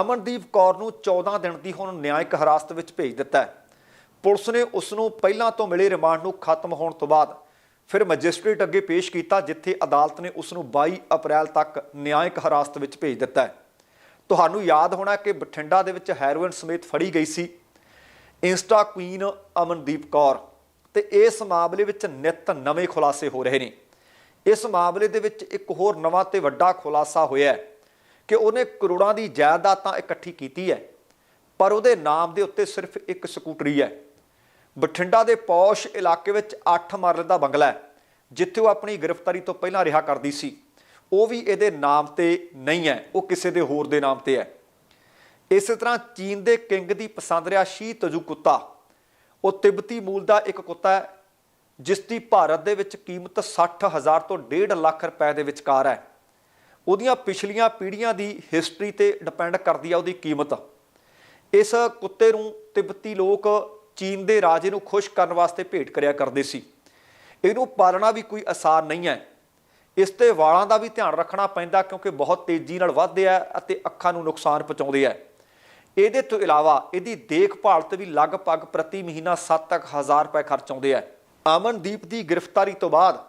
ਅਮਨਦੀਪ ਕੌਰ ਨੂੰ 14 ਦਿਨ ਦੀ ਹੁਣ ਨਿਆਇਕ ਹਿਰਾਸਤ ਵਿੱਚ ਭੇਜ ਦਿੱਤਾ ਹੈ। ਪੁਲਿਸ ਨੇ ਉਸ ਨੂੰ ਪਹਿਲਾਂ ਤੋਂ ਮਿਲੇ ਰਿਮਾਂਡ ਨੂੰ ਖਤਮ ਹੋਣ ਤੋਂ ਬਾਅਦ ਫਿਰ ਮੈਜਿਸਟ੍ਰੇਟ ਅੱਗੇ ਪੇਸ਼ ਕੀਤਾ, ਜਿੱਥੇ ਅਦਾਲਤ ਨੇ ਉਸ ਨੂੰ 22 ਅਪ੍ਰੈਲ ਤੱਕ ਨਿਆਇਕ ਹਿਰਾਸਤ ਵਿੱਚ ਭੇਜ ਦਿੱਤਾ ਹੈ। ਤੁਹਾਨੂੰ ਯਾਦ ਹੋਣਾ ਕਿ ਬਠਿੰਡਾ ਦੇ ਵਿੱਚ ਹੈਰੋਇਨ ਸਮੇਤ ਫੜੀ ਗਈ ਸੀ ਇੰਸਟਾ ਕੁਈਨ ਅਮਨਦੀਪ ਕੌਰ ਤੇ ਇਸ ਮਾਮਲੇ ਵਿੱਚ ਨਿਤ ਨਵੇਂ ਖੁਲਾਸੇ ਹੋ ਰਹੇ ਨੇ। ਇਸ ਮਾਮਲੇ ਦੇ ਵਿੱਚ ਇੱਕ ਹੋਰ ਨਵਾਂ ਤੇ ਵੱਡਾ ਖੁਲਾਸਾ ਹੋਇਆ ਹੈ। ਕਿ ਉਹਨੇ ਕਰੋੜਾਂ ਦੀ ਜਾਇਦਾਦ ਤਾਂ ਇਕੱਠੀ ਕੀਤੀ ਹੈ, ਪਰ ਉਹਦੇ ਨਾਮ ਦੇ ਉੱਤੇ ਸਿਰਫ ਇੱਕ ਸਕੂਟਰੀ ਹੈ। ਬਠਿੰਡਾ ਦੇ ਪੌਸ਼ ਇਲਾਕੇ ਵਿੱਚ 8 ਮਰਲੇ ਦਾ ਬੰਗਲਾ ਹੈ, ਜਿੱਥੇ ਉਹ ਆਪਣੀ ਗ੍ਰਿਫਤਾਰੀ ਤੋਂ ਪਹਿਲਾਂ ਰਿਹਾ ਕਰਦੀ ਸੀ। ਉਹ ਵੀ ਇਹਦੇ ਨਾਮ ਤੇ ਨਹੀਂ ਹੈ, ਉਹ ਕਿਸੇ ਦੇ ਹੋਰ ਦੇ ਨਾਮ ਤੇ ਹੈ। ਇਸੇ ਤਰ੍ਹਾਂ ਚੀਨ ਦੇ ਕਿੰਗ ਦੀ ਪਸੰਦ ਰਿਹਾ ਸ਼ੀ ਤਜੂ ਕੁੱਤਾ ਉਹ ਤਿੱਬਤੀ ਮੂਲ ਦਾ ਇੱਕ ਕੁੱਤਾ ਹੈ, ਜਿਸ ਦੀ ਭਾਰਤ ਦੇ ਵਿੱਚ ਕੀਮਤ 60000 ਤੋਂ 1.5 ਲੱਖ ਰੁਪਏ ਦੇ ਵਿਚਕਾਰ ਹੈ। ਉਹਦੀਆਂ ਪਿਛਲੀਆਂ ਪੀੜ੍ਹੀਆਂ ਦੀ ਹਿਸਟਰੀ ਤੇ ਡਿਪੈਂਡ ਕਰਦੀ ਆ ਉਹਦੀ ਕੀਮਤ। ਇਸ ਕੁੱਤੇ ਨੂੰ ਤਿੱਬਤੀ ਲੋਕ ਚੀਨ ਦੇ ਰਾਜੇ ਨੂੰ ਖੁਸ਼ ਕਰਨ ਵਾਸਤੇ ਭੇਟ ਕਰਿਆ ਕਰਦੇ ਸੀ। ਇਹਨੂੰ ਪਾਲਣਾ ਵੀ ਕੋਈ ਆਸਾਨ ਨਹੀਂ ਹੈ। ਇਸ ਤੇ ਵਾਲਾਂ ਦਾ ਵੀ ਧਿਆਨ ਰੱਖਣਾ ਪੈਂਦਾ ਕਿਉਂਕਿ ਬਹੁਤ ਤੇਜ਼ੀ ਨਾਲ ਵੱਧਦੇ ਆ ਅਤੇ ਅੱਖਾਂ ਨੂੰ ਨੁਕਸਾਨ ਪਹੁੰਚਾਉਂਦੇ ਆ। ਇਹਦੇ ਤੋਂ ਇਲਾਵਾ ਇਹਦੀ ਦੇਖਭਾਲ ਤੇ ਵੀ ਲਗਭਗ ਪ੍ਰਤੀ ਮਹੀਨਾ 7000 ਰੁਪਏ ਖਰਚ ਆਉਂਦੇ ਆ। ਅਮਨਦੀਪ ਦੀ ਗ੍ਰਿਫਤਾਰੀ ਤੋਂ ਬਾਅਦ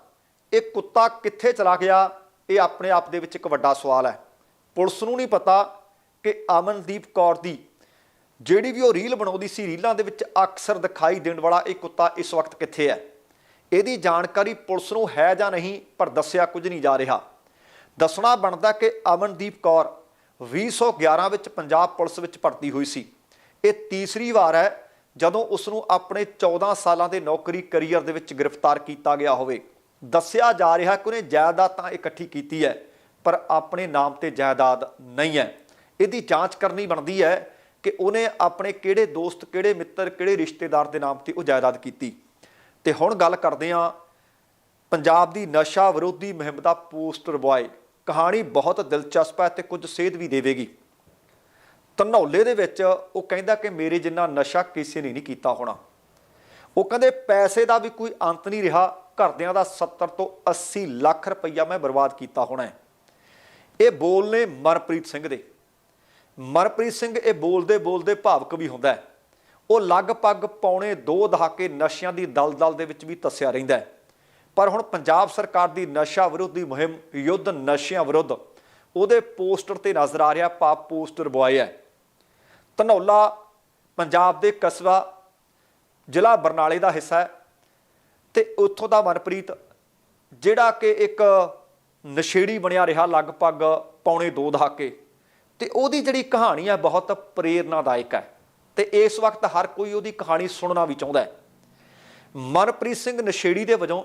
ਇਹ ਕੁੱਤਾ ਕਿੱਥੇ ਚਲਾ ਗਿਆ ਇਹ ਆਪਣੇ ਆਪ ਦੇ ਵਿੱਚ ਇੱਕ ਵੱਡਾ ਸਵਾਲ ਹੈ। ਪੁਲਿਸ ਨੂੰ ਨਹੀਂ ਪਤਾ ਕਿ ਅਮਨਦੀਪ ਕੌਰ ਦੀ ਜਿਹੜੀ ਵੀ ਉਹ ਰੀਲ ਬਣਾਉਂਦੀ ਸੀ, ਰੀਲਾਂ ਦੇ ਵਿੱਚ ਅਕਸਰ ਦਿਖਾਈ ਦੇਣ ਵਾਲਾ ਇਹ ਕੁੱਤਾ ਇਸ ਵਕਤ ਕਿੱਥੇ ਹੈ? ਇਹਦੀ ਜਾਣਕਾਰੀ ਪੁਲਿਸ ਨੂੰ ਹੈ ਜਾਂ ਨਹੀਂ, ਪਰ ਦੱਸਿਆ ਕੁਝ ਨਹੀਂ ਜਾ ਰਿਹਾ। ਦੱਸਣਾ ਬਣਦਾ ਕਿ ਅਮਨਦੀਪ ਕੌਰ 2011 ਵਿੱਚ ਪੰਜਾਬ ਪੁਲਿਸ ਵਿੱਚ ਭਰਤੀ ਹੋਈ ਸੀ। ਇਹ ਤੀਸਰੀ ਵਾਰ ਹੈ ਜਦੋਂ ਉਸ ਨੂੰ ਆਪਣੇ 14 ਸਾਲਾਂ ਦੇ ਨੌਕਰੀ ਕੈਰੀਅਰ ਦੇ ਵਿੱਚ ਗ੍ਰਿਫਤਾਰ ਕੀਤਾ ਗਿਆ ਹੋਵੇ। ਦੱਸਿਆ ਜਾ ਰਿਹਾ ਕਿ ਉਹਨੇ ਜਾਇਦਾਦ ਤਾਂ ਇਕੱਠੀ ਕੀਤੀ ਹੈ, ਪਰ ਆਪਣੇ ਨਾਮ ਤੇ ਜਾਇਦਾਦ ਨਹੀਂ ਹੈ। ਇਹਦੀ ਜਾਂਚ ਕਰਨੀ ਬਣਦੀ ਹੈ ਕਿ ਉਹਨੇ ਆਪਣੇ ਕਿਹੜੇ ਦੋਸਤ, ਕਿਹੜੇ ਮਿੱਤਰ, ਕਿਹੜੇ ਰਿਸ਼ਤੇਦਾਰ ਦੇ ਨਾਮ ਤੇ ਉਹ ਜਾਇਦਾਦ ਕੀਤੀ। ਤੇ ਹੁਣ ਗੱਲ ਕਰਦੇ ਹਾਂ ਪੰਜਾਬ ਦੀ ਨਸ਼ਾ ਵਿਰੋਧੀ ਮੁਹਿੰਮ ਦਾ ਪੋਸਟਰ ਬੁਆਏ ਕਹਾਣੀ ਬਹੁਤ ਦਿਲਚਸਪ ਹੈ ਤੇ ਕੁਝ ਸੇਧ ਵੀ ਦੇਵੇਗੀ। ਧਨੌਲੇ ਦੇ ਵਿੱਚ ਉਹ ਕਹਿੰਦਾ ਕਿ ਮੇਰੇ ਜਿੰਨਾ ਨਸ਼ਾ ਕਿਸੇ ਨੇ ਨਹੀਂ ਕੀਤਾ ਹੋਣਾ। ਉਹ ਕਹਿੰਦੇ ਪੈਸੇ ਦਾ ਵੀ ਕੋਈ ਅੰਤ ਨਹੀਂ ਰਿਹਾ ਘਰਦਿਆਂ ਦਾ 70 ਤੋਂ 80 ਲੱਖ ਰੁਪਈਆ ਮੈਂ ਬਰਬਾਦ ਕੀਤਾ ਹੋਣਾ ਹੈ। ਇਹ ਬੋਲ ਨੇ ਮਨਪ੍ਰੀਤ ਸਿੰਘ ਦੇ। ਮਨਪ੍ਰੀਤ ਸਿੰਘ ਇਹ ਬੋਲਦੇ ਬੋਲਦੇ ਭਾਵਕ ਵੀ ਹੁੰਦਾ ਹੈ। ਉਹ ਲਗਭਗ ਪੌਣੇ 2 ਦਹਾਕੇ ਨਸ਼ਿਆਂ ਦੀ ਦਲਦਲ ਦੇ ਵਿੱਚ ਵੀ ਤਸਿਆ ਰਹਿੰਦਾ ਹੈ। ਪਰ ਹੁਣ ਪੰਜਾਬ ਸਰਕਾਰ ਦੀ ਨਸ਼ਾ ਵਿਰੋਧੀ ਮੁਹਿੰਮ, ਯੁੱਧ ਨਸ਼ਿਆਂ ਵਿਰੁੱਧ, ਉਹਦੇ ਪੋਸਟਰ ਤੇ ਨਜ਼ਰ ਆ ਰਿਹਾ, ਪਾਪ ਪੋਸਟਰ ਬੁਆਏ ਹੈ। ਧਨੌਲਾ, ਪੰਜਾਬ ਦੇ ਕਸਬਾ, ਜ਼ਿਲ੍ਹਾ ਬਰਨਾਲੇ ਦਾ ਹਿੱਸਾ ਹੈ। ਤੇ ਉੱਥੋਂ ਦਾ ਮਨਪ੍ਰੀਤ, ਜਿਹੜਾ ਕਿ ਇੱਕ ਨਸ਼ੇੜੀ ਬਣਿਆ ਰਿਹਾ ਲਗਭਗ ਪੌਣੇ 2 ਦਹਾਕੇ। ਤੇ ਉਹਦੀ ਜਿਹੜੀ ਕਹਾਣੀ ਹੈ ਬਹੁਤ ਪ੍ਰੇਰਨਾਦਾਇਕ ਹੈ ਤੇ ਇਸ ਵਕਤ ਹਰ ਕੋਈ ਉਹਦੀ ਕਹਾਣੀ ਸੁਣਨਾ ਵੀ ਚਾਹੁੰਦਾ ਹੈ। ਮਨਪ੍ਰੀਤ ਸਿੰਘ ਨਸ਼ੇੜੀ ਦੇ ਵਜੋਂ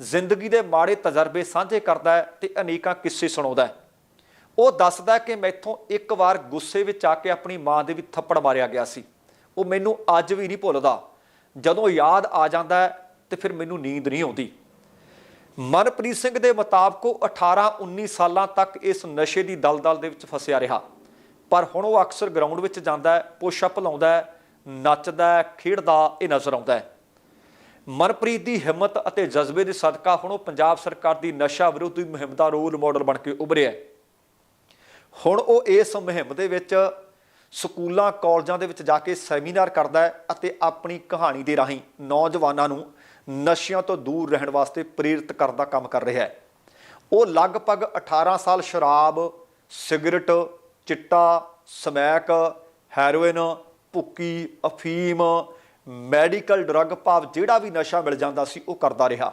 ਜ਼ਿੰਦਗੀ ਦੇ ਮਾੜੇ ਤਜਰਬੇ ਸਾਂਝੇ ਕਰਦਾ ਹੈ ਤੇ ਅਨੇਕਾਂ ਕਿੱਸੇ ਸੁਣਾਉਂਦਾ ਹੈ। ਉਹ ਦੱਸਦਾ ਕਿ ਮੈਥੋਂ ਇੱਕ ਵਾਰ ਗੁੱਸੇ ਵਿੱਚ ਆ ਕੇ ਆਪਣੀ ਮਾਂ ਦੇ ਵੀ ਥੱਪੜ ਮਾਰਿਆ ਗਿਆ ਸੀ। ਉਹ ਮੈਨੂੰ ਅੱਜ ਵੀ ਨਹੀਂ ਭੁੱਲਦਾ। ਜਦੋਂ ਯਾਦ ਆ ਜਾਂਦਾ ਹੈ ਤੇ ਫਿਰ ਮੈਨੂੰ ਨੀਂਦ ਨਹੀਂ ਆਉਂਦੀ। ਮਨਪ੍ਰੀਤ ਸਿੰਘ ਦੇ ਮੁਤਾਬਕ ਉਹ 18-19 ਸਾਲਾਂ ਤੱਕ ਇਸ ਨਸ਼ੇ ਦੀ ਦਲਦਲ ਦੇ ਵਿੱਚ ਫਸਿਆ ਰਿਹਾ। ਪਰ ਹੁਣ ਉਹ ਅਕਸਰ ਗਰਾਊਂਡ ਵਿੱਚ ਜਾਂਦਾ ਹੈ, ਪੁਸ਼-ਅਪ ਲਾਉਂਦਾ ਹੈ, ਨੱਚਦਾ ਹੈ, ਖੇਡਦਾ, ਇਹ ਨਜ਼ਰ ਆਉਂਦਾ ਹੈ। ਮਨਪ੍ਰੀਤ ਦੀ ਹਿੰਮਤ ਅਤੇ ਜਜ਼ਬੇ ਦੇ ਸਦਕਾ ਹੁਣ ਉਹ ਪੰਜਾਬ ਸਰਕਾਰ ਦੀ ਨਸ਼ਾ ਵਿਰੋਧੀ ਮੁਹਿੰਮ ਦਾ ਰੋਲ ਮਾਡਲ ਬਣ ਕੇ ਉਭਰਿਆ ਹੈ। ਹੁਣ ਉਹ ਇਸ ਮੁਹਿੰਮ ਦੇ ਵਿੱਚ ਸਕੂਲਾਂ, ਕਾਲਜਾਂ ਦੇ ਵਿੱਚ ਜਾ ਕੇ ਸੈਮੀਨਾਰ ਕਰਦਾ ਹੈ ਅਤੇ ਆਪਣੀ ਕਹਾਣੀ ਦੇ ਰਾਹੀਂ ਨੌਜਵਾਨਾਂ ਨੂੰ ਨਸ਼ਿਆਂ ਤੋਂ ਦੂਰ ਰਹਿਣ ਵਾਸਤੇ ਪ੍ਰੇਰਿਤ ਕਰਨ ਦਾ ਕੰਮ ਕਰ ਰਿਹਾ ਹੈ। ਉਹ ਲਗਭਗ 18 ਸਾਲ ਸ਼ਰਾਬ, ਸਿਗਰਟ, ਚਿੱਟਾ, ਸਮੈਕ, ਹੈਰੋਇਨ, ਭੁੱਕੀ, ਅਫੀਮ, ਮੈਡੀਕਲ ਡਰੱਗ ਭਾਵ ਜਿਹੜਾ ਵੀ ਨਸ਼ਾ ਮਿਲ ਜਾਂਦਾ ਸੀ ਉਹ ਕਰਦਾ ਰਿਹਾ।